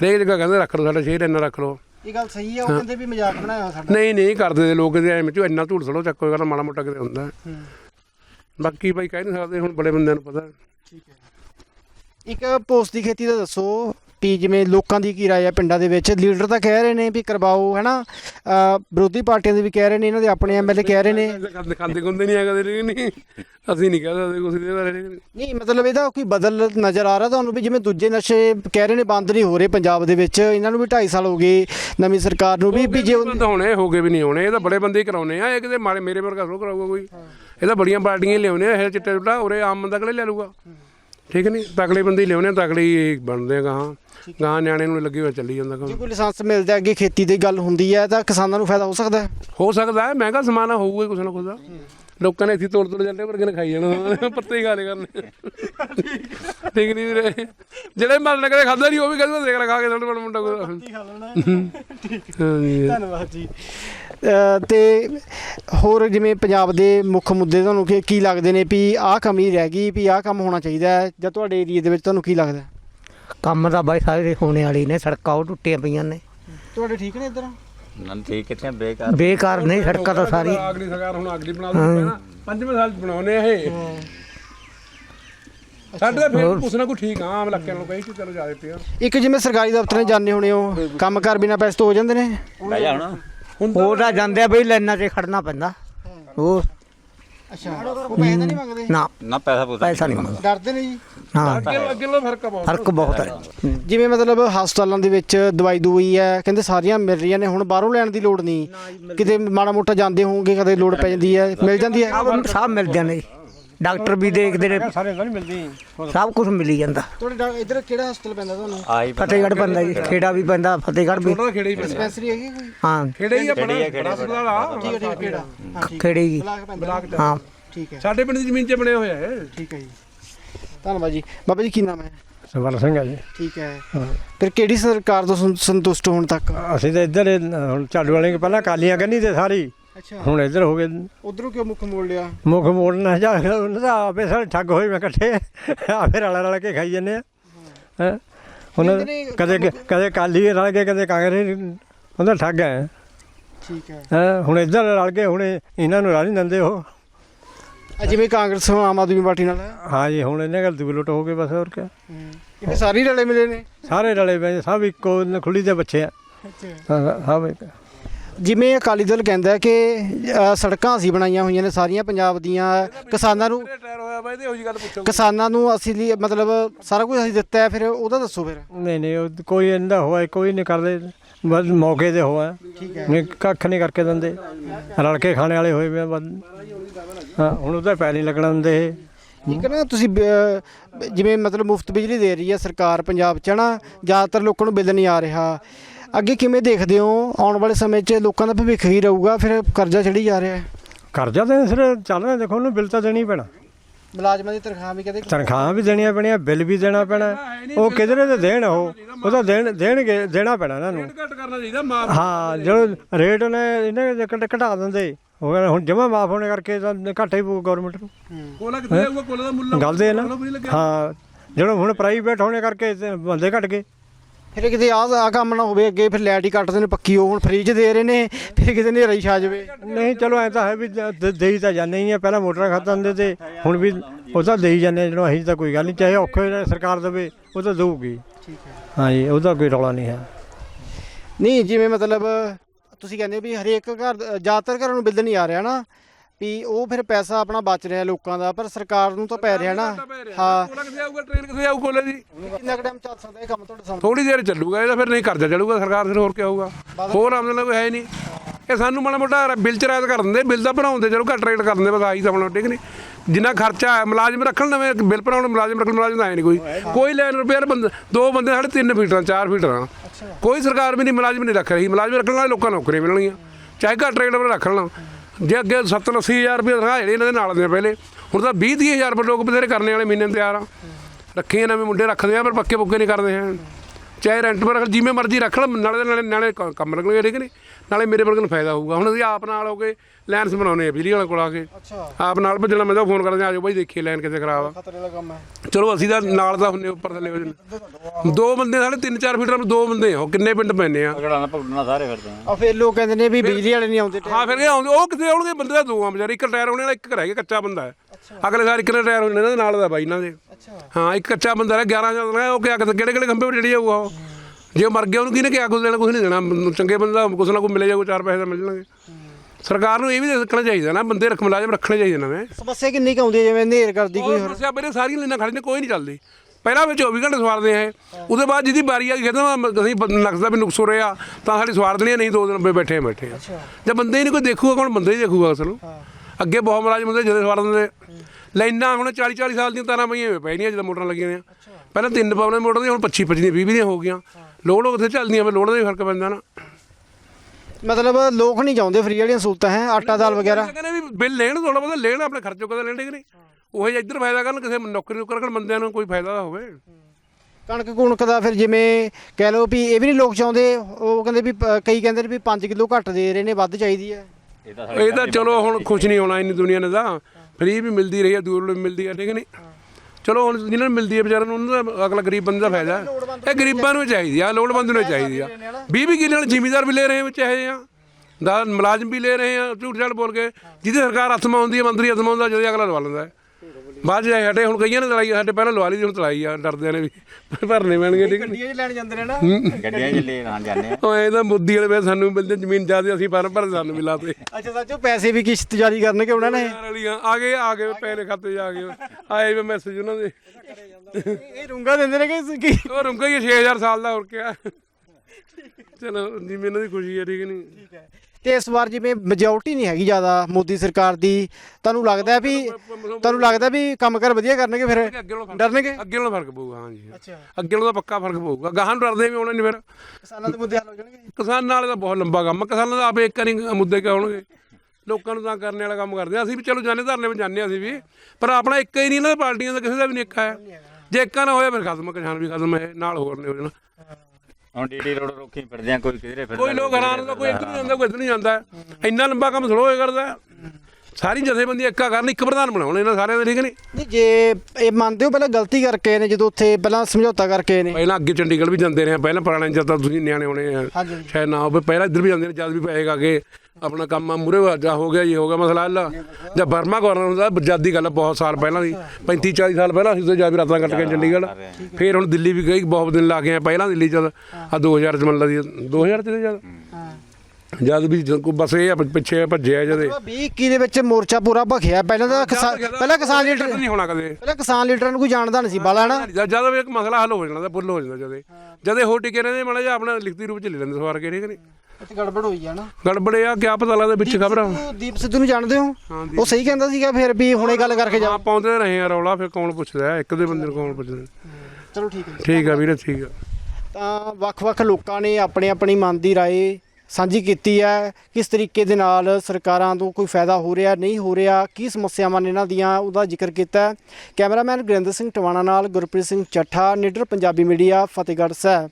ਹਰੇਕ ਜਗ੍ਹਾ ਕਹਿੰਦੇ ਰੱਖ ਲਓ ਸਾਡਾ ਸ਼ੇਰ ਇੰਨਾ ਰੱਖ ਲਓ। ਇਹ ਗੱਲ ਸਹੀ ਹੈ ਉਹ ਕਹਿੰਦੇ ਵੀ ਮਜ਼ਾਕ ਬਣਾਇਆ ਹੋਇਆ ਸਾਡਾ। ਨਹੀਂ ਨਹੀਂ ਕਰਦੇ ਲੋਕ ਇਹਦੇ ਐਵੇਂ ਚ ਇੰਨਾ ਝੂਠ ਸੜੋ ਚੱਕੋ ਗੱਲ ਮਾੜਾ ਮੋਟਾ ਕਿਤੇ ਹੁੰਦਾ। ਬਾਕੀ ਬਾਈ ਕਹਿ ਨਹੀਂ ਸਕਦੇ ਹੁਣ ਬੜੇ ਬੰਦਿਆਂ ਨੂੰ ਪਤਾ। ਠੀਕ ਹੈ। ਇੱਕ ਪੋਸਟ ਦੀ ਖੇਤੀ ਦਾ ਦੱਸੋ ਵੀ ਜਿਵੇਂ ਲੋਕਾਂ ਦੀ ਕੀ ਰਾਏ ਹੈ ਪਿੰਡਾਂ ਦੇ ਵਿੱਚ ਲੀਡਰ ਤਾਂ ਕਹਿ ਰਹੇ ਨੇ ਵੀ ਕਰਵਾਓ ਹੈਨਾ? ਵਿਰੋਧੀ ਪਾਰਟੀਆਂ ਦੇ ਵੀ ਕਹਿ ਰਹੇ ਨੇ ਇਹਨਾਂ ਦੇ ਆਪਣੇ ਐਮਐਲਏ ਕਹਿ ਰਹੇ ਨੇ। ਖਾਂਦੇ ਗੁੰਦੇ ਨਹੀਂ ਆ ਕਦੇ ਨਹੀਂ ਅਸੀਂ ਨਹੀਂ ਕਹਿ ਸਕਦੇ ਕੁਛ ਦੇ ਬਾਰੇ। ਨਹੀਂ ਮਤਲਬ ਇਹਦਾ ਕੋਈ ਬਦਲ ਨਜ਼ਰ ਆ ਰਿਹਾ ਤੁਹਾਨੂੰ ਵੀ ਜਿਵੇਂ ਦੂਜੇ ਨਸ਼ੇ ਕਹਿ ਰਹੇ ਨੇ ਬੰਦ ਨਹੀਂ ਹੋ ਰਹੇ ਪੰਜਾਬ ਦੇ ਵਿੱਚ ਇਹਨਾਂ ਨੂੰ ਵੀ 2.5 ਸਾਲ ਹੋ ਗਏ ਨਵੀਂ ਸਰਕਾਰ ਨੂੰ ਵੀ ਵੀ ਜੇ ਹੋਣੇ ਹੋ ਗਏ ਵੀ ਨਹੀਂ ਹੋਣੇ ਇਹ ਤਾਂ ਬੜੇ ਬੰਦੇ ਹੀ ਕਰਾਉਣੇ ਆ ਇਹ ਕਿਤੇ ਮਾੜੇ ਮੇਰੇ ਵਰਗਾ ਥੋੜ੍ਹਾ ਕਰਾਊਗਾ ਕੋਈ। ਇਹ ਤਾਂ ਬੜੀਆਂ ਪਾਰਟੀਆਂ ਲਿਆਉਣੇ ਆ ਇਹ ਚਿੱਟੇ ਚੁੱਟਾ ਉਰੇ ਆਮ ਬੰਦਾ ਕਿਹੜੇ ਲੈ ਲੂਗਾ ਠੀਕ ਨਹੀਂ? ਤਕੜੇ ਬੰਦੇ ਹੀ ਤਕੜੇ ਹੀ ਬਣਦੇ ਆ ਗਾਹਾਂ। ਗਾਹਾਂ ਨਿਆਣੇ ਨੂੰ ਲੱਗੀ ਹੋਇਆ ਚੱਲੀ ਜਾਂਦਾ ਕੰਮ। ਜੇ ਕੋਈ ਲਾਇਸੈਂਸ ਮਿਲਦਾ ਅੱਗੇ ਖੇਤੀ ਦੀ ਗੱਲ ਹੁੰਦੀ ਹੈ ਤਾਂ ਕਿਸਾਨਾਂ ਨੂੰ ਫਾਇਦਾ ਹੋ ਸਕਦਾ ਹੈ? ਹੋ ਸਕਦਾ ਹੈ ਮਹਿੰਗਾ ਸਮਾਨ ਆ, ਹੋਊਗਾ ਹੀ ਕੁਛ ਨਾ ਕੁਛ ਦਾ। ਲੋਕਾਂ ਨੇ ਇੱਥੇ ਤੋੜ ਤੋੜ ਜਾਂਦੇ ਵਰਗੇ ਨੇ ਖਾਈ ਜਾਣਾ? ਪੱਤੇ ਹੀ ਖਾ ਲੇ ਕਰਨੇ। ਠੀਕ ਨਹੀਂ ਵੀਰੇ। ਜਿਹੜੇ ਮਲ ਨੇ ਕਦੇ ਖਾਦਾ ਨਹੀਂ ਉਹ ਵੀ ਕਹਿੰਦਾ ਦੇਖ ਲੈ ਖਾ ਕੇ ਸਾਡੇ ਕੋਲ ਮੁੰਡਾ ਕੋਈ ਹਾਂਜੀ। ਧੰਨਵਾਦ ਜੀ। ਤੇ ਹੋਰ ਜਿਵੇਂ ਪੰਜਾਬ ਦੇ ਮੁੱਖ ਮੁੱਦੇ ਤੁਹਾਨੂੰ ਕੀ ਕੀ ਲੱਗਦੇ ਨੇ ਵੀ ਆਹ ਕਮੀ ਰਹਿ ਗਈ ਵੀ ਆਹ ਕੰਮ ਹੋਣਾ ਚਾਹੀਦਾ ਹੈ ਜਾਂ ਤੁਹਾਡੇ ਏਰੀਆ ਦੇ ਵਿੱਚ ਤੁਹਾਨੂੰ ਕੀ ਲੱਗਦਾ? ਕੰਮ ਤਾਂ ਬਾਈ ਸਾਰੇ ਹੋਣੇ ਵਾਲੀ ਨੇ ਸੜਕਾਂ ਉਹ ਟੁੱਟੀਆਂ ਪਈਆਂ ਨੇ। ਤੁਹਾਡੇ ਠੀਕ ਨੇ ਇੱਧਰ? ਨਨ ਠੀਕ ਕਿੱਥੇ ਬੇਕਾਰ। ਬੇਕਾਰ ਨਹੀਂ ਸੜਕਾਂ ਤਾਂ ਸਾਰੀ। ਅਗਲੀ ਸਰਕਾਰ ਹੁਣ ਅਗਲੀ ਬਣਾ ਦੂਗੀ ਨਾ ਪੰਜਵੇਂ ਸਾਲ ਚ ਬਣਾਉਣੇ ਆ ਇਹ। ਸਾਡੇ ਤਾਂ ਫਿਰ ਕੁਛ ਨਾ ਕੁਛ ਠੀਕ ਆ ਆਮ ਇਲਾਕਿਆਂ ਨੂੰ ਕਹੀ ਕਿ ਚਲੋ ਜਾ ਦਿੱਤੇ ਆ। ਇੱਕ ਜਿਵੇਂ ਸਰਕਾਰੀ ਦਫ਼ਤਰਾਂ 'ਚ ਜਾਂਦੇ ਹੋਣੇ ਹੋ ਕੰਮਕਾਰ ਬਿਨਾਂ ਪੈਸੇ ਤੋਂ ਹੋ ਜਾਂਦੇ ਨੇ? ਬਹਿ ਜਾ ਹੁਣ। ਉਹ ਤਾਂ ਜਾਂਦੇ ਆ ਬਈ ਲਾਈਨਾਂ 'ਚ ਖੜਨਾ ਪੈਂਦਾ। ਉਹ ਅੱਛਾ ਉਹ ਪੈਸੇ ਤਾਂ ਨਹੀਂ ਮੰਗਦੇ? ਨਾ। ਨਾ ਪੈਸਾ ਪੂਸਾ ਪੈਸਾ ਨਹੀਂ ਮੰਗਦਾ। ਡਰਦੇ ਨੇ ਜੀ? ਹਾਂ। ਅੱਗੇ ਅੱਗੇ ਨਾਲੋਂ ਫ਼ਰਕ ਆ ਬਹੁਤ ਫ਼ਰਕ ਬਹੁਤ ਹੈ। ਜਿਵੇਂ ਮਤਲਬ ਹਸਪਤਾਲਾਂ ਦੇ ਵਿੱਚ ਦਵਾਈ ਦੂਈ ਹੈ ਕਹਿੰਦੇ ਸਾਰੀਆਂ ਮਿਲ ਰਹੀਆਂ ਨੇ ਹੁਣ ਬਾਹਰੋਂ ਲੈਣ ਦੀ ਲੋੜ ਨਹੀਂ। ਕਿਤੇ ਮਾੜਾ ਮੋਟਾ ਜਾਂਦੇ ਹੋਵੋਗੇ ਕਦੇ ਲੋੜ ਪੈ ਜਾਂਦੀ ਹੈ ਮਿਲ ਜਾਂਦੀ ਹੈ। ਸਭ ਮਿਲਦੇ ਨੇ। ਡਾਕਟਰ ਵੀ ਦੇਖਦੇ ਨੇ। ਸਾਰੇ ਨਹੀਂ ਮਿਲਦੀ। ਸਭ ਕੁਝ ਮਿਲੀ ਜਾਂਦਾ। ਤੁਹਾਡੇ ਡਾ- ਇੱਧਰ ਕਿਹੜਾ ਹਸਪਤਾਲ ਪੈਂਦਾ ਤੁਹਾਨੂੰ? ਆਹੀ ਫਤਿਹਗੜ੍ਹ ਪੈਂਦਾ ਜੀ ਖੇੜਾ। ਵੀ ਪੈਂਦਾ ਫਤਿਹਗੜ੍ਹ ਵੀ। ਛੋਟਾ ਤਾਂ ਖੇੜੇ ਹੀ ਪੈਂਦਾ। ਡਿਸਪੈਂਸਰੀ ਹੈਗੀ ਕੋਈ? ਹਾਂ। ਖੇੜੇ ਹੀ ਆ ਬੜਾ ਬੜਾ ਹਸਪਤਾਲ ਆ। ਠੀਕ ਹੈ ਠੀਕ ਹੈ ਕਿਹੜਾ ਹਾਂ ਠੀਕ ਖੇੜੇ ਜੀ। ਬਲਾਕ ਪੈਂਦਾ। ਹਾਂ। ਠੀਕ ਹੈ। ਸਾਡੇ ਪਿੰਡ ਦੀ ਜ਼ਮੀਨ 'ਚ ਬਣਿਆ ਹੋਇਆ ਹੈ ਠੀਕ ਹੈ ਜੀ। ਧੰਨਵਾਦ ਜੀ। ਬਾਬਾ ਜੀ ਕੀ ਨਾਮ ਹੈ? ਸਵਰ ਸਿੰਘ ਆ ਜੀ। ਠੀਕ ਹੈ। ਫਿਰ ਕਿਹੜੀ ਸਰਕਾਰ ਤੋਂ ਸੰ- ਸੰਤੁਸ਼ਟ ਹੋਣ ਤੱਕ? ਅਸੀਂ ਤਾਂ ਇੱਧਰ ਇਹ ਹੁਣ ਝਾੜੂ ਵਾਲੇ ਕੇ ਪਹਿਲਾਂ ਕਾਲੀਆਂ ਕਹਿੰਦੀ ਤੇ ਸਾਰੀ। ਅੱਛਾ। ਹੁਣ ਇੱਧਰ ਹੋ ਗਏ। ਉਧਰੋਂ ਕਿਉਂ ਮੁੱਖ ਮੋੜ ਲਿਆ? ਮੁਖ ਮੋੜਨਾ ਜਾ ਉਹਨਾਂ ਦਾ ਆਪੇ ਸਾਰੇ ਠੱਗ ਹੋਏ ਮੈਂ ਇਕੱਠੇ। ਆਪੇ ਰਲ ਰਲ ਕੇ ਖਾਈ ਜੰਨੇ ਆ। ਹੈਂ। ਉਹਨਾਂ ਕਦੇ ਕਦੇ ਕਾਲੀ ਰਲ ਕੇ ਕਦੇ ਕਾਂਗਰਸ ਉਹਦਾ ਠੱਗ ਹੈ। ਠੀਕ ਹੈ। ਹੈਂ? ਹੁਣ ਇੱਧਰ ਰਲ ਕੇ ਹੁਣ ਇਹਨਾਂ ਨੂੰ ਰਲ ਨਹੀਂ ਦਿੰਦੇ ਉਹ। ਜਿਵੇਂ ਕਾਂਗਰਸ ਆਮ ਆਦਮੀ ਪਾਰਟੀ ਨਾਲ। ਹੈ ਜੀ ਹੁਣ ਇਹਨੇ ਗੱਲ ਦੁਗਲਟ ਹੋ ਗਏ ਬਸ ਹੋਰ ਕਿਆ। ਇਹ ਸਾਰੇ ਰਲੇ ਮਿਲੇ ਨੇ। ਸਾਰੇ ਰਲੇ ਪਏ ਸਭ ਇੱਕੋ ਖੁੱਲੀ ਦੇ ਬੱਚੇ ਆ। ਹਾਂ, ਸਭ ਇੱਕ। ਜਿਵੇਂ ਅਕਾਲੀ ਦਲ ਕਹਿੰਦਾ ਹੈ ਕਿ ਅ, ਸੜਕਾਂ ਅਸੀਂ ਬਣਾਈਆਂ ਹੋਈਆਂ ਨੇ ਸਾਰੀਆਂ ਪੰਜਾਬ ਦੀਆਂ ਕਿਸਾਨਾਂ ਨੂੰ ਟਾਇਰ ਹੋਇਆ ਬਾਈ? ਤੇ ਉਹੀ ਗੱਲ ਪੁੱਛੋ। ਕਿਸਾਨਾਂ ਨੂੰ ਅਸੀਂ ਲਈ ਮਤਲਬ ਸਾਰਾ ਕੁਝ ਅਸੀਂ ਦਿੱਤਾ ਹੈ ਫਿਰ ਉਹਦਾ ਦੱਸੋ ਫਿਰ। ਨਹੀਂ ਨਹੀਂ ਉਹ ਕੋਈ ਇਹਦਾ ਹੋਇਆ ਕੋਈ ਨਹੀਂ ਕਰਦੇ। ਬਸ ਮੌਕੇ ਤੇ ਹੋਇਆ। ਠੀਕ ਹੈ। ਨਹੀਂ ਕੱਖ ਨਹੀਂ ਕਰਕੇ ਦਿੰਦੇ। ਰਲ ਕੇ ਖਾਣੇ ਵਾਲੇ ਹੋਏ ਵੇ ਆ ਬਸ। ਹਾਂ ਹੁਣ ਉਹਦਾ ਪੈ ਨਹੀਂ ਲੱਗਣਾ ਦਿੰਦੇ ਇਹ। ਨਾ ਤੁਸੀਂ ਬ- ਜਿਵੇਂ ਮਤਲਬ ਮੁਫਤ ਬਿਜਲੀ ਦੇ ਰਹੀ ਹੈ ਸਰਕਾਰ ਪੰਜਾਬ 'ਚ ਨਾ ਜ਼ਿਆਦਾਤਰ ਲੋਕਾਂ ਨੂੰ ਬਿੱਲ ਨਹੀਂ ਆ ਰਿਹਾ। ਅੱਗੇ ਕਿਵੇਂ ਦੇਖਦੇ ਹੋ? ਆਉਣ ਵਾਲੇ ਸਮੇਂ 'ਚ ਲੋਕਾਂ ਦਾ ਭਵਿੱਖ ਹੀ ਰਹੂਗਾ ਫਿਰ ਕਰਜ਼ਾ ਚੜੀ ਜਾ ਰਿਹਾ ਹੈ। ਕਰਜ਼ਾ ਤੇ ਸਿਰ ਚੱਲ ਰਿਹਾ ਦੇਖੋ ਉਹਨੂੰ ਬਿੱਲ ਤਾਂ ਦੇਣੀ ਪੈਣਾ। ਮੁਲਾਜ਼ਮਾਂ ਦੀ ਤਨਖਾਹ ਵੀ ਕਦੇ ਤਨਖਾਹਾਂ ਵੀ ਦੇਣੀਆਂ ਪੈਣੀਆਂ ਬਿੱਲ ਵੀ ਦੇਣਾ ਪੈਣਾ। ਉਹ ਕਿਧਰੇ ਤੇ ਦੇਣ ਉਹ ਉਹ ਤਾਂ ਦੇਣ ਦੇਣਗੇ ਦੇਣਾ ਪੈਣਾ ਇਹਨਾਂ ਨੂੰ। ਘੱਟ ਕਰਨਾ ਚਾਹੀਦਾ ਮਾਫ ਹਾਂ ਜਦੋਂ ਰੇਟ ਨੇ ਇਹਨੇ ਜੇ ਘਟ- ਘਟਾ ਦਿੰਦੇ। ਉਹ ਕਹਿੰਦੇ ਹੁਣ ਜਮਾ ਮਾਫ ਹੋਣੇ ਕਰਕੇ ਤਾਂ ਘਾਟਾ ਹੀ ਪਊ ਗਵਰਨਮੈਂਟ ਨੂੰ। ਕੋਲਾ ਕਿੱਥੇ ਆਊਗਾ ਕੋਲਾ ਦਾ ਮੁੱਲ ਗੱਲ ਦੇ ਨਾ ਹਾਂ ਜਦੋਂ ਹੁਣ ਪ੍ਰਾਈਵੇਟ ਹੋਣੇ ਕਰਕੇ ਤੇ ਬੰਦੇ ਘਟ ਗਏ। ਫਿਰ ਕਿਤੇ ਆਹ ਆ ਕੰਮ ਨਾ ਹੋਵੇ ਅੱਗੇ ਫਿਰ ਲਾਈਟ ਹੀ ਕੱਟਦੇ ਨੇ ਪੱਕੀ ਉਹ ਹੁਣ ਫ੍ਰੀਜ ਦੇ ਰਹੇ ਨੇ ਫਿਰ ਕਿਤੇ ਹਨੇਰਾ ਹੀ ਛਾ ਜਾਵੇ। ਨਹੀਂ ਚਲੋ ਐ ਤਾਂ ਹੈ ਵੀ ਦ- ਦ- ਦੇਈ ਤਾਂ ਜਾਂਦੇ ਹੀ ਆ ਪਹਿਲਾਂ ਮੋਟਰਾਂ ਖਾਤਾ ਹੁੰਦੇ ਤੇ ਹੁਣ ਵੀ ਉਹ ਤਾਂ ਦੇਈ ਜਾਂਦੇ ਆ, ਜਦੋਂ ਅਸੀਂ ਤਾਂ ਕੋਈ ਗੱਲ ਨਹੀਂ ਚਾਹੇ ਔਖੇ ਹੋਏ ਸਰਕਾਰ ਦੇਵੇ ਉਹ ਤਾਂ ਦੇਊਗੀ। ਠੀਕ ਹੈ। ਹਾਂਜੀ ਉਹਦਾ ਕੋਈ ਰੌਲਾ ਨਹੀਂ ਹੈ। ਨਹੀਂ ਜਿਵੇਂ ਮਤਲਬ ਤੁਸੀਂ ਕਹਿੰਦੇ ਹੋ ਵੀ ਹਰੇਕ ਘਰ ਜ਼ਿਆਦਾਤਰ ਘਰਾਂ ਨੂੰ ਬਿੱਲ ਨਹੀਂ ਆ ਰਿਹਾ ਨਾ ਵੀ ਉਹ ਫਿਰ ਪੈਸਾ ਆਪਣਾ ਬਚ ਰਿਹਾ ਲੋਕਾਂ ਦਾ ਪਰ ਸਰਕਾਰ ਨੂੰ ਤਾਂ ਪੈ ਰਿਹਾ ਨਾ ਹਾਂ। ਕੋਲਾ ਕਿੱਥੇ ਆਊਗਾ ਟ੍ਰੇਨ ਕਿੱਥੇ ਆਊ ਕੋਲੇ ਦੀ? ਕਿੰਨਾ ਕੁ ਟਾਈਮ ਚੱਲ ਸਕਦਾ ਇਹ ਕੰਮ ਤੁਹਾਡੇ ਸਾਹਮਣੇ? ਥੋੜੀ ਦੇਰ ਚੱਲੂਗਾ ਇਹਦਾ ਫਿਰ ਨਹੀਂ ਕਰਜ਼ਾ ਚੜੂਗਾ ਸਰਕਾਰ ਫਿਰ ਹੋਰ ਕੀ ਆਊਗਾ ਹੋਰ ਆਮਦਨ ਕੋਈ ਹੈ ਨਹੀਂ। ਇਹ ਸਾਨੂੰ ਮਾੜਾ ਮੋਟਾ ਬਿੱਲ ਚ ਰਾਇਤ ਕਰ ਦਿੰਦੇ ਬਿੱਲ ਤਾਂ ਬਣਾਉਂਦੇ ਚਲੋ ਘੱਟ ਰੇਟ ਕਰ ਦਿੰਦੇ ਬਸ ਆਹੀ ਲਓ ਠੀਕ ਨਹੀਂ। ਜਿੰਨਾ ਖਰਚਾ ਹੈ ਮੁਲਾਜ਼ਮ ਰੱਖਣ ਨਵੇਂ ਬਿੱਲ ਬਣਾਉਣ ਮੁਲਾਜ਼ਮ ਰੱਖਣ ਮੁਲਾਜ਼ਮ ਤਾਂ ਨਹੀਂ ਕੋਈ। ਕੋਈ ਲੈਣ ਰਿਪੇਅਰ ਬੰਦੇ ਦੋ ਬੰਦੇ ਸਾਡੇ 3 ਫੀਟਾਂ 4 ਫੀਟਾਂ ਕੋਈ ਸਰਕਾਰ ਵੀ ਨਹੀਂ ਮੁਲਾਜ਼ਮ ਨਹੀਂ ਰੱਖ ਰਹੀ। ਮੁਲਾਜ਼ਮ ਰੱਖਣ ਵਾਲੇ ਲੋਕਾਂ ਨੂੰ ਨੌਕਰੀਆਂ ਮਿਲਣਗੀਆਂ। ਚਾਹੇ ਘੱਟ ਰੇਟ 'ਤੇ ਰੱਖ ਲੈਣ। ਜੇ ਅੱਗੇ 70 ਹਜ਼ਾਰ ਰੁਪਏ ਤਨਖਾਹ ਜਿਹੜੀ ਇਹਨਾਂ ਦੇ ਨਾਲ ਦੇ ਪਹਿਲੇ, ਹੁਣ ਤਾਂ 20 ਹਜ਼ਾਰ ਰੁਪਏ ਲੋਕ ਬਥੇਰੇ ਕਰਨੇ ਵਾਲੇ ਮਹੀਨੇ ਨੂੰ ਤਿਆਰ ਆ। ਰੱਖੀਆਂ ਨਵੇਂ ਮੁੰਡੇ ਰੱਖਦੇ ਆ, ਪਰ ਪੱਕੇ ਪੁੱਕੇ ਨਹੀਂ ਕਰਦੇ ਹੈ। ਚਾਹੇ ਰੈਂਟ ਪਰ ਰੱਖ ਜਿਵੇਂ ਮਰਜ਼ੀ ਰੱਖ ਲੈ, ਨਾਲੇ ਨਾਲੇ ਨਾਲੇ ਕੰਮ ਲੱਗਣਗੇ, ਠੀਕ ਨਹੀਂ? ਨਾਲੇ ਮੇਰੇ ਵਰਗੇ ਨੂੰ ਫਾਇਦਾ ਹੋਊਗਾ। ਹੁਣ ਅਸੀਂ ਆਪ ਨਾਲ ਹੋ ਕੇ ਲਾਈਨਸ ਬਣਾਉਨੇ ਆ ਬਿਜਲੀ ਵਾਲੇ ਕੋਲ ਆ ਕੇ। ਅੱਛਾ। ਆਪ ਨਾਲ ਭੱਜਣਾ ਮੈਂ ਤਾਂ ਫੋਨ ਕਰਦੇ ਆ ਜਾਓ ਬਾਈ ਦੇਖੀਏ ਲਾਈਨ ਕਿਤੇ ਖਰਾਬ ਆ। ਖਤਰੇ ਦਾ ਕੰਮ ਹੈ। ਚਲੋ ਅਸੀਂ ਤਾਂ ਨਾਲ ਦਾ ਹੁੰਨੇ ਉੱਪਰ ਥੱਲੇ ਹੋ ਜਾਂਦੇ। ਦੋ ਬੰਦੇ ਸਾਡੇ 3-4 ਫੀਟਾਂ ਨੂੰ ਦੋ ਬੰਦੇ ਉਹ ਕਿੰਨੇ ਪਿੰਡ ਪੈਨੇ ਆ? ਅਗੜਾ ਭੁਗਤਣਾ ਸਾਰੇ ਫਿਰਦੇ ਆ। ਆ ਫਿਰ ਲੋਕ ਕਹਿੰਦੇ ਨੇ ਵੀ ਬਿਜਲੀ ਵਾਲੇ ਨਹੀਂ ਆਉਂਦੇ। ਹਾਂ ਫਿਰ ਇਹ ਆਉਂਦੇ ਉਹ ਕਿਤੇ ਆਉਣਗੇ ਬੰਦੇ ਦਾ ਦੋ ਆ ਵਿਚਾਰੇ ਇੱਕ ਟਾਇਰ ਆਉਣੇ ਵਾਲਾ ਇੱਕ ਰਹਿ ਗਿਆ ਕੱਚਾ ਬੰਦਾ ਹੈ। ਅਗਲੇ ਸਾਲ ਇੱਕ ਨੇ ਟਾਇਰ ਹੋਣੇ ਇਹਨਾਂ ਦੇ ਨਾਲ ਦਾ ਬਾਈ ਇਹਨਾਂ ਦੇ। ਹਾਂ ਇੱਕ ਕੱਚਾ ਬੰਦਾ ਰਿਹਾ 11 ਸਾਲ ਦਾ ਉਹ ਕਿਹੜੇ ਕਿਹੜੇ ਖੰਭੇ ਪਰ ਚੜੀ ਜਾਊਗਾ ਉਹ। ਜੇ ਉਹ ਮਰ ਗਿਆ ਉਹਨੂੰ ਕਿਹਨੇ ਕਿਹਾ? ਕੁਝ ਦੇਣਾ ਕੁਝ ਨਹੀਂ ਦੇਣਾ। ਚੰਗੇ ਬੰਦੇ ਦਾ ਕੁਛ ਨਾ ਕੁਛ ਮਿਲੇ ਜਾਊਗਾ ਚਾਰ ਪੈਸੇ ਤਾਂ ਮਿਲ ਜਾਣਗੇ। ਸਰਕਾਰ ਨੂੰ ਇਹ ਵੀ ਦੇਖਣਾ ਚਾਹੀਦਾ ਨਾ ਬੰਦੇ ਰੱਖ ਮੁਲਾਜ਼ਮ ਰੱਖਣੇ ਚਾਹੀਦੇ ਨਵੇਂ ਸਮੱਸਿਆ ਕਿੰਨੀ ਕੁ ਆਉਂਦੀ ਹੈ ਜਿਵੇਂ ਨੇਰ ਕਰਦੀ ਕੋਈ ਸਮੱਸਿਆ ਮੇਰੇ ਸਾਰੀਆਂ ਲਾਈਨਾਂ ਖੜੀਆਂ ਕੋਈ ਨਹੀਂ ਚੱਲਦੀ। ਪਹਿਲਾਂ ਵਿੱਚ 24 ਘੰਟੇ ਸਵਾਰਦੇ ਆ ਉਹਦੇ ਬਾਅਦ ਜਿਹਦੀ ਵਾਰੀ ਆ ਗਈ ਖਤਮ ਅਸੀਂ ਨਕਸ਼ਾ ਵੀ ਨੁਕਸ ਹੋ ਰਿਹਾ ਤਾਂ ਸਾਡੀ ਸਵਾਰ ਦੇਣੀ ਨਹੀਂ ਦੋ ਦਿਨ ਬੇ ਬੈਠੇ ਬੈਠੇ ਜੇ ਬੰਦੇ ਹੀ ਨਹੀਂ ਕੋਈ ਦੇਖੂਗਾ ਕੌਣ ਬੰਦੇ ਹੀ ਦੇਖੂਗਾ ਅਸਲ ਨੂੰ? ਅੱਗੇ ਬਹੁਤ ਮੁਲਾਜ਼ਮ ਹੁੰਦੇ ਜਦੋਂ ਸਵਾਰ ਦਿੰਦੇ ਲਾਈਨਾਂ ਹੁਣ 40 40 ਸਾਲ ਦੀਆਂ ਤਾਰਾਂ ਪਈਆਂ ਹੋਈਆਂ ਪੈਣੀਆਂ ਜਦੋਂ ਮੋਟਰਾਂ ਲੱਗੀਆਂ ਨੇ ਪਹਿਲਾਂ ਤਿੰਨ ਪਾਉਣੇ ਮੋਟਰ ਦੀਆਂ ਹੁਣ 25 25 ਦੀਆਂ 20 ਦੀਆਂ ਹੋ ਗਈਆਂ। ਲੋਡ ਉੱਥੇ ਚੱਲਦੀਆਂ ਫਿਰ ਲੋਡ ਦਾ ਵੀ ਫ਼ਰਕ ਪੈਂਦਾ ਨਾ। ਮਤਲਬ ਲੋਕ ਨਹੀਂ ਚਾਹੁੰਦੇ ਫਰੀ ਵਾਲੀਆਂ ਸਹੂਲਤਾਂ ਹੈ? ਆਟਾ ਦਾਲ ਵਗੈਰਾ। ਕਹਿੰਦਾ ਵੀ ਬਿੱਲ ਲੈਣ ਥੋੜਾ ਬਹੁਤਾ ਲੈਣ ਆਪਣੇ ਖਰਚੋਂ ਕਦੇ ਲੈਣ ਕਿ ਨਹੀਂ ਉਹ ਜੇ ਇੱਧਰ ਫਾਇਦਾ ਕਰਨ ਕਿਸੇ ਨੌਕਰੀ ਨੁਕਰ ਕਰਨ ਬੰਦਿਆਂ ਨੂੰ ਕੋਈ ਫਾਇਦਾ ਹੋਵੇ। ਕਣਕ ਕੁਣਕ ਦਾ ਫਿਰ ਜਿਵੇਂ ਕਹਿ ਲਓ ਵੀ ਇਹ ਵੀ ਨਹੀਂ ਲੋਕ ਚਾਹੁੰਦੇ ਉਹ ਕਹਿੰਦੇ ਵੀ ਪ- ਕਈ ਕਹਿੰਦੇ ਨੇ ਵੀ 5 ਕਿਲੋ ਘੱਟ ਦੇ ਰਹੇ ਨੇ ਵੱਧ ਚਾਹੀਦੀ ਹੈ। ਇਹ ਤਾਂ ਇਹ ਤਾਂ ਚਲੋ ਹੁਣ ਕੁਝ ਨਹੀਂ ਹੋਣਾ ਇੰਨੀ ਦੁਨੀਆ ਨੇ ਤਾਂ। ਫ੍ਰੀ ਵੀ ਮਿਲਦੀ ਰਹੀ ਹੈ, ਦੂਰ ਵੀ ਮਿਲਦੀ ਹੈ, ਠੀਕ ਨਹੀਂ ਚਲੋ ਹੁਣ ਜਿਹਨਾਂ ਨੂੰ ਮਿਲਦੀ ਹੈ ਵਿਚਾਰਿਆਂ ਨੂੰ, ਉਹਨਾਂ ਦਾ ਅਗਲਾ ਗਰੀਬ ਬੰਦੇ ਦਾ ਫਾਇਦਾ ਹੈ। ਇਹ ਗਰੀਬਾਂ ਨੂੰ ਚਾਹੀਦੀ ਆ, ਲੋੜਵੰਦ ਨੂੰ ਚਾਹੀਦੀ ਆ 20 20 ਕਿੱਲੇ ਨਾਲ ਜ਼ਿਮੀਦਾਰ ਵੀ ਲੈ ਰਹੇ ਵਿੱਚ ਇਹ ਆ ਦਾ ਮੁਲਾਜ਼ਮ ਵੀ ਲੈ ਰਹੇ ਆ ਝੂਠ ਝਾੜ ਬੋਲ ਕੇ, ਜਿਹਦੀ ਸਰਕਾਰ ਹੱਥ ਆਉਂਦੀ ਹੈ, ਮੰਤਰੀ ਹੱਥ ਆਉਂਦਾ ਜਦੋਂ ਅਗਲਾ ਲਵਾ ਲੈਂਦਾ ਹੈ। ਬਾਅਦ ਚ ਹਟੇ ਹੁਣ ਕਈਆਂ ਨੇ ਤਲਾਈ ਸਾਡੇ ਪਹਿਲਾਂ ਲਵਾ ਲਈ ਸੀ, ਹੁਣ ਤਲਾਈ ਆ ਡਰਦੇ ਨੇ ਵੀ ਭਰਨੇ ਪੈਣਗੇ ਠੀਕ ਗੱਡੀਆਂ 'ਚ ਲੈਣ ਜਾਂਦੇ ਨੇ ਨਾ। ਗੱਡੀਆਂ 'ਚ ਲੈ ਹਾਂ ਜਾਂਦੇ ਆ। ਉਹ ਇਹ ਤਾਂ ਮੁੱਦੀ ਵਾਲੇ ਵੇ ਸਾਨੂੰ ਮਿਲਦੇ ਜ਼ਮੀਨ ਜ਼ਿਆਦਾ ਅਸੀਂ ਫਾਰਮ ਭਰ ਸਾਨੂੰ ਵੀ ਲਾਤੇ। ਅੱਛਾ ਸੱਚੋ ਪੈਸੇ ਵੀ ਕਿਸ਼ਤ ਜਾਰੀ ਕਰਨਗੇ ਉਹਨਾਂ ਨੇ? ਯਾਰ ਵਾਲੀਆਂ ਆ ਗਏ ਆ ਗਏ ਪੈਸੇ ਖਾਤੇ 'ਚ ਆ ਗਏ। ਆਏ ਵੇ ਮੈਸੇਜ ਉਹਨਾਂ ਦੇ। ਇਹ ਰੁੰਗਾ ਦਿੰਦੇ ਨੇ ਕਿ ਕੀ ਉਹ ਰੁੰਗਾ ਹੀ 6000 ਸਾਲ ਦਾ ਹੋਰ ਕਿਆ। ਚਲੋ ਜੀ ਮੈਨੂੰ ਦੀ ਖੁਸ਼ੀ ਹੈ ਠੀਕ ਨਹੀਂ ਤੇ ਇਸ ਵਾਰ ਜਿਵੇਂ ਮੈਜੋਰਟੀ ਨਹੀਂ ਹੈਗੀ ਜ਼ਿਆਦਾ ਮੋਦੀ ਸਰਕਾਰ ਦੀ ਤੁਹਾਨੂੰ ਲੱਗਦਾ ਹੈ ਵੀ ਤੁਹਾਨੂੰ ਲੱਗਦਾ ਵੀ ਕੰਮ ਕਰ ਵਧੀਆ ਕਰਨਗੇ ਫਿਰ? ਡਰਨਗੇ? ਅੱਗੇ ਨਾਲੋਂ ਫ਼ਰਕ ਪਊਗਾ ਹਾਂਜੀ। ਅੱਛਾ। ਅੱਗੇ ਨਾਲੋਂ ਤਾਂ ਪੱਕਾ ਫ਼ਰਕ ਪਊਗਾ। ਗਾਹਾਂ ਨੂੰ ਡਰਦੇ ਵੀ ਹੋਣੇ ਨਹੀਂ ਫਿਰ। ਕਿਸਾਨਾਂ ਦੇ ਮੁੱਦੇ ਹੱਲ ਹੋ ਜਾਣਗੇ। ਕਿਸਾਨਾਂ ਵਾਲੇ ਤਾਂ ਬਹੁਤ ਲੰਬਾ ਕੰਮ। ਕਿਸਾਨਾਂ ਦਾ ਆਪੇ ਇੱਕ ਨਹੀਂ ਮੁੱਦੇ ਕਿਆ ਹੋਣਗੇ? ਲੋਕਾਂ ਨੂੰ ਤਾਂ ਕਰਨੇ ਵਾਲਾ ਕੰਮ ਕਰਦੇ ਆ। ਅਸੀਂ ਵੀ ਚਲੋ ਜਾਣੇ ਧਰਨੇ ਵਿੱਚ ਜਾਂਦੇ ਅਸੀਂ ਵੀ। ਪਰ ਆਪਣਾ ਇੱਕ ਹੀ ਨਹੀਂ ਨਾ ਪਾਰਟੀਆਂ ਦਾ ਕਿਸੇ ਦਾ ਵੀ ਨਹੀਂ ਇੱਕ ਹੈ। ਜੇ ਇੱਕਾ ਨਾ ਹੋਇਆ ਫਿਰ ਖਤਮ ਕਿਸਾਨ ਵੀ ਖਤਮ ਹੈ ਨਾਲ ਹੋਰ ਨੇ ਹੋ ਜਾਣਾ। ਹੁਣ ਡੀਡੀ ਰੋਡ ਰੋਕੀ ਫਿਰਦੇ ਆ ਕੋਈ ਕਿਧਰੇ ਫਿਰਦਾ ਕੋਈ ਲੋਕ ਹੈਰਾਨ ਹੁੰਦਾ ਕੋਈ ਇੱਧਰ ਨਹੀਂ ਜਾਂਦਾ ਕੋਈ ਇੱਧਰ ਨਹੀਂ ਜਾਂਦਾ। ਇੰਨਾ ਲੰਬਾ ਕੰਮ ਥੋੜ੍ਹਾ ਹੋਇਆ ਕਰਦਾ। ਸਾਰੀ ਜਥੇਬੰਦੀ ਇੱਕਾ ਕਰਨ ਇੱਕ ਪ੍ਰਧਾਨ ਬਣਾਉਣ ਇਹਨਾਂ ਸਾਰਿਆਂ ਦੇ ਠੀਕ ਨਹੀਂ? ਨਹੀਂ ਜੇ ਇਹ ਮੰਨਦੇ ਹੋ ਪਹਿਲਾਂ ਗਲਤੀ ਕਰਕੇ ਨੇ ਜਦੋਂ ਉੱਥੇ ਪਹਿਲਾਂ ਸਮਝੌਤਾ ਕਰਕੇ ਨੇ। ਪਹਿਲਾਂ ਅੱਗੇ ਚੰਡੀਗੜ੍ਹ ਵੀ ਜਾਂਦੇ ਰਹੇ ਪਹਿਲਾਂ ਪੁਰਾਣੇ ਜਦ ਤਾਂ ਤੁਸੀਂ ਨਿਆਣੇ ਹੋਣੇ ਆ ਹਾਂਜੀ। ਸ਼ਾਇਦ ਨਾ ਹੋਵੇ ਪਹਿਲਾਂ ਇੱਧਰ ਵੀ ਜਾਂਦੇ ਨੇ ਜਦ ਵੀ ਪਏਗਾ ਅੱਗੇ ਆਪਣਾ ਕੰਮ ਆ ਮੂਰੇ ਜਾ ਹੋ ਗਿਆ ਇਹ ਹੋ ਗਿਆ ਮਸਲਾ ਹੱਲ। ਜਾਂ ਬਰਮਾ ਗਵਰਨਰ ਹੁੰਦਾ ਆਜ਼ਾਦੀ ਗੱਲ ਆ ਬਹੁਤ ਸਾਲ ਪਹਿਲਾਂ ਦੀ। 35 40 ਸਾਲ ਪਹਿਲਾਂ ਅਸੀਂ ਤਾਂ ਜਾ ਵੀ ਰਾਤਾਂ ਕੱਟ ਕੇ ਚੰਡੀਗੜ੍ਹ। ਫਿਰ ਹੁਣ ਦਿੱਲੀ ਵੀ ਗਈ ਬਹੁਤ ਦਿਨ ਲਾ ਕੇ ਆਏ ਪਹਿਲਾਂ ਦਿੱਲੀ ਜਦ ਆ 2000 ਚ ਮੰਨ ਲਾ ਦੀ 2000 ਚ ਜਦ ਜਦ ਵੀ ਬਸ ਇਹ ਆ ਪ- ਪਿੱਛੇ ਭੱਜਿਆ ਜਦੇ। 20 21 ਦੇ ਵਿੱਚ ਮੋਰਚਾ ਪੂਰਾ ਭਖਿਆ। ਪਹਿਲਾਂ ਤਾਂ ਕਿਸਾਨ ਪਹਿਲਾਂ ਕਿਸਾਨ ਲੀਡਰ ਨਹੀਂ ਹੋਣਾ ਕਦੇ। ਪਹਿਲਾਂ ਕਿਸਾਨ ਲੀਡਰਾਂ ਨੂੰ ਕੋਈ ਜਾਣਦਾ ਨਹੀਂ ਸੀ ਬਾਲਾ ਨਾ ਜਦ ਜਦ ਵੀ ਇੱਕ ਮਸਲਾ ਹੱਲ ਹੋ ਜਾਣਾ ਤਾਂ ਪੁੱਲ ਹੋ ਜਾਂਦਾ ਜਦੇ। ਜਦੇ ਹੋ ਟਿਕੇ ਰਹਿੰਦੇ ਮਾੜਾ ਜਿਹਾ ਆਪਣਾ ਲਿਖਤੀ ਰੂਪ ਚ ਲੈ ਲੈਂਦੇ ਸਵਾਰ ਕੇ ਠੀਕ ਨਹੀਂ ਇੱਥੇ ਗੜਬੜ ਹੋਈ ਆ ਨਾ। ਗੜਬੜੇ ਆ ਕਿਆ ਪਤਾ ਲੱਗਦਾ ਵਿੱਚ ਖਬਰ। ਦੀਪ ਸਿੱਧੂ ਨੂੰ ਜਾਣਦੇ ਹੋ? ਹਾਂ, ਉਹ ਸਹੀ ਕਹਿੰਦਾ ਸੀਗਾ ਫਿਰ ਵੀ ਹੁਣੇ ਗੱਲ ਕਰਕੇ ਜਾ ਆ ਪਾਉਂਦੇ ਰਹੇ ਆ ਰੌਲਾ ਫਿਰ ਕੌਣ ਪੁੱਛਦਾ ਹੈ? ਇੱਕ ਦੇ ਬੰਦੇ ਨੂੰ ਕੌਣ ਪੁੱਛਦਾ ਚਲੋ ਠੀਕ ਹੈ ਠੀਕ ਆ ਵੀਰੇ ਠੀਕ ਆ। ਤਾਂ ਵੱਖ-ਵੱਖ ਲੋਕਾਂ ਨੇ ਆਪਣੇ ਆਪਣੀ ਮਨ ਦੀ ਰਾਏ ਸਾਂਝੀ ਕੀਤੀ ਹੈ। ਕਿਸ ਤਰੀਕੇ ਦੇ ਨਾਲ ਸਰਕਾਰਾਂ ਤੋਂ ਕੋਈ ਫਾਇਦਾ ਹੋ ਰਿਹਾ, ਨਹੀਂ ਹੋ ਰਿਹਾ, ਕੀ ਸਮੱਸਿਆਵਾਂ ਨੇ ਇਹਨਾਂ ਦੀਆਂ, ਉਹਦਾ ਜ਼ਿਕਰ ਕੀਤਾ ਕੈਮਰਾਮੈਨ ਗੁਰਿੰਦਰ ਸਿੰਘ ਟਵਾਣਾ ਨਾਲ ਗੁਰਪ੍ਰੀਤ ਸਿੰਘ ਚੱਠਾ ਨਿਡਰ ਪੰਜਾਬੀ ਮੀਡੀਆ, ਫਤਿਹਗੜ੍ਹ ਸਾਹਿਬ।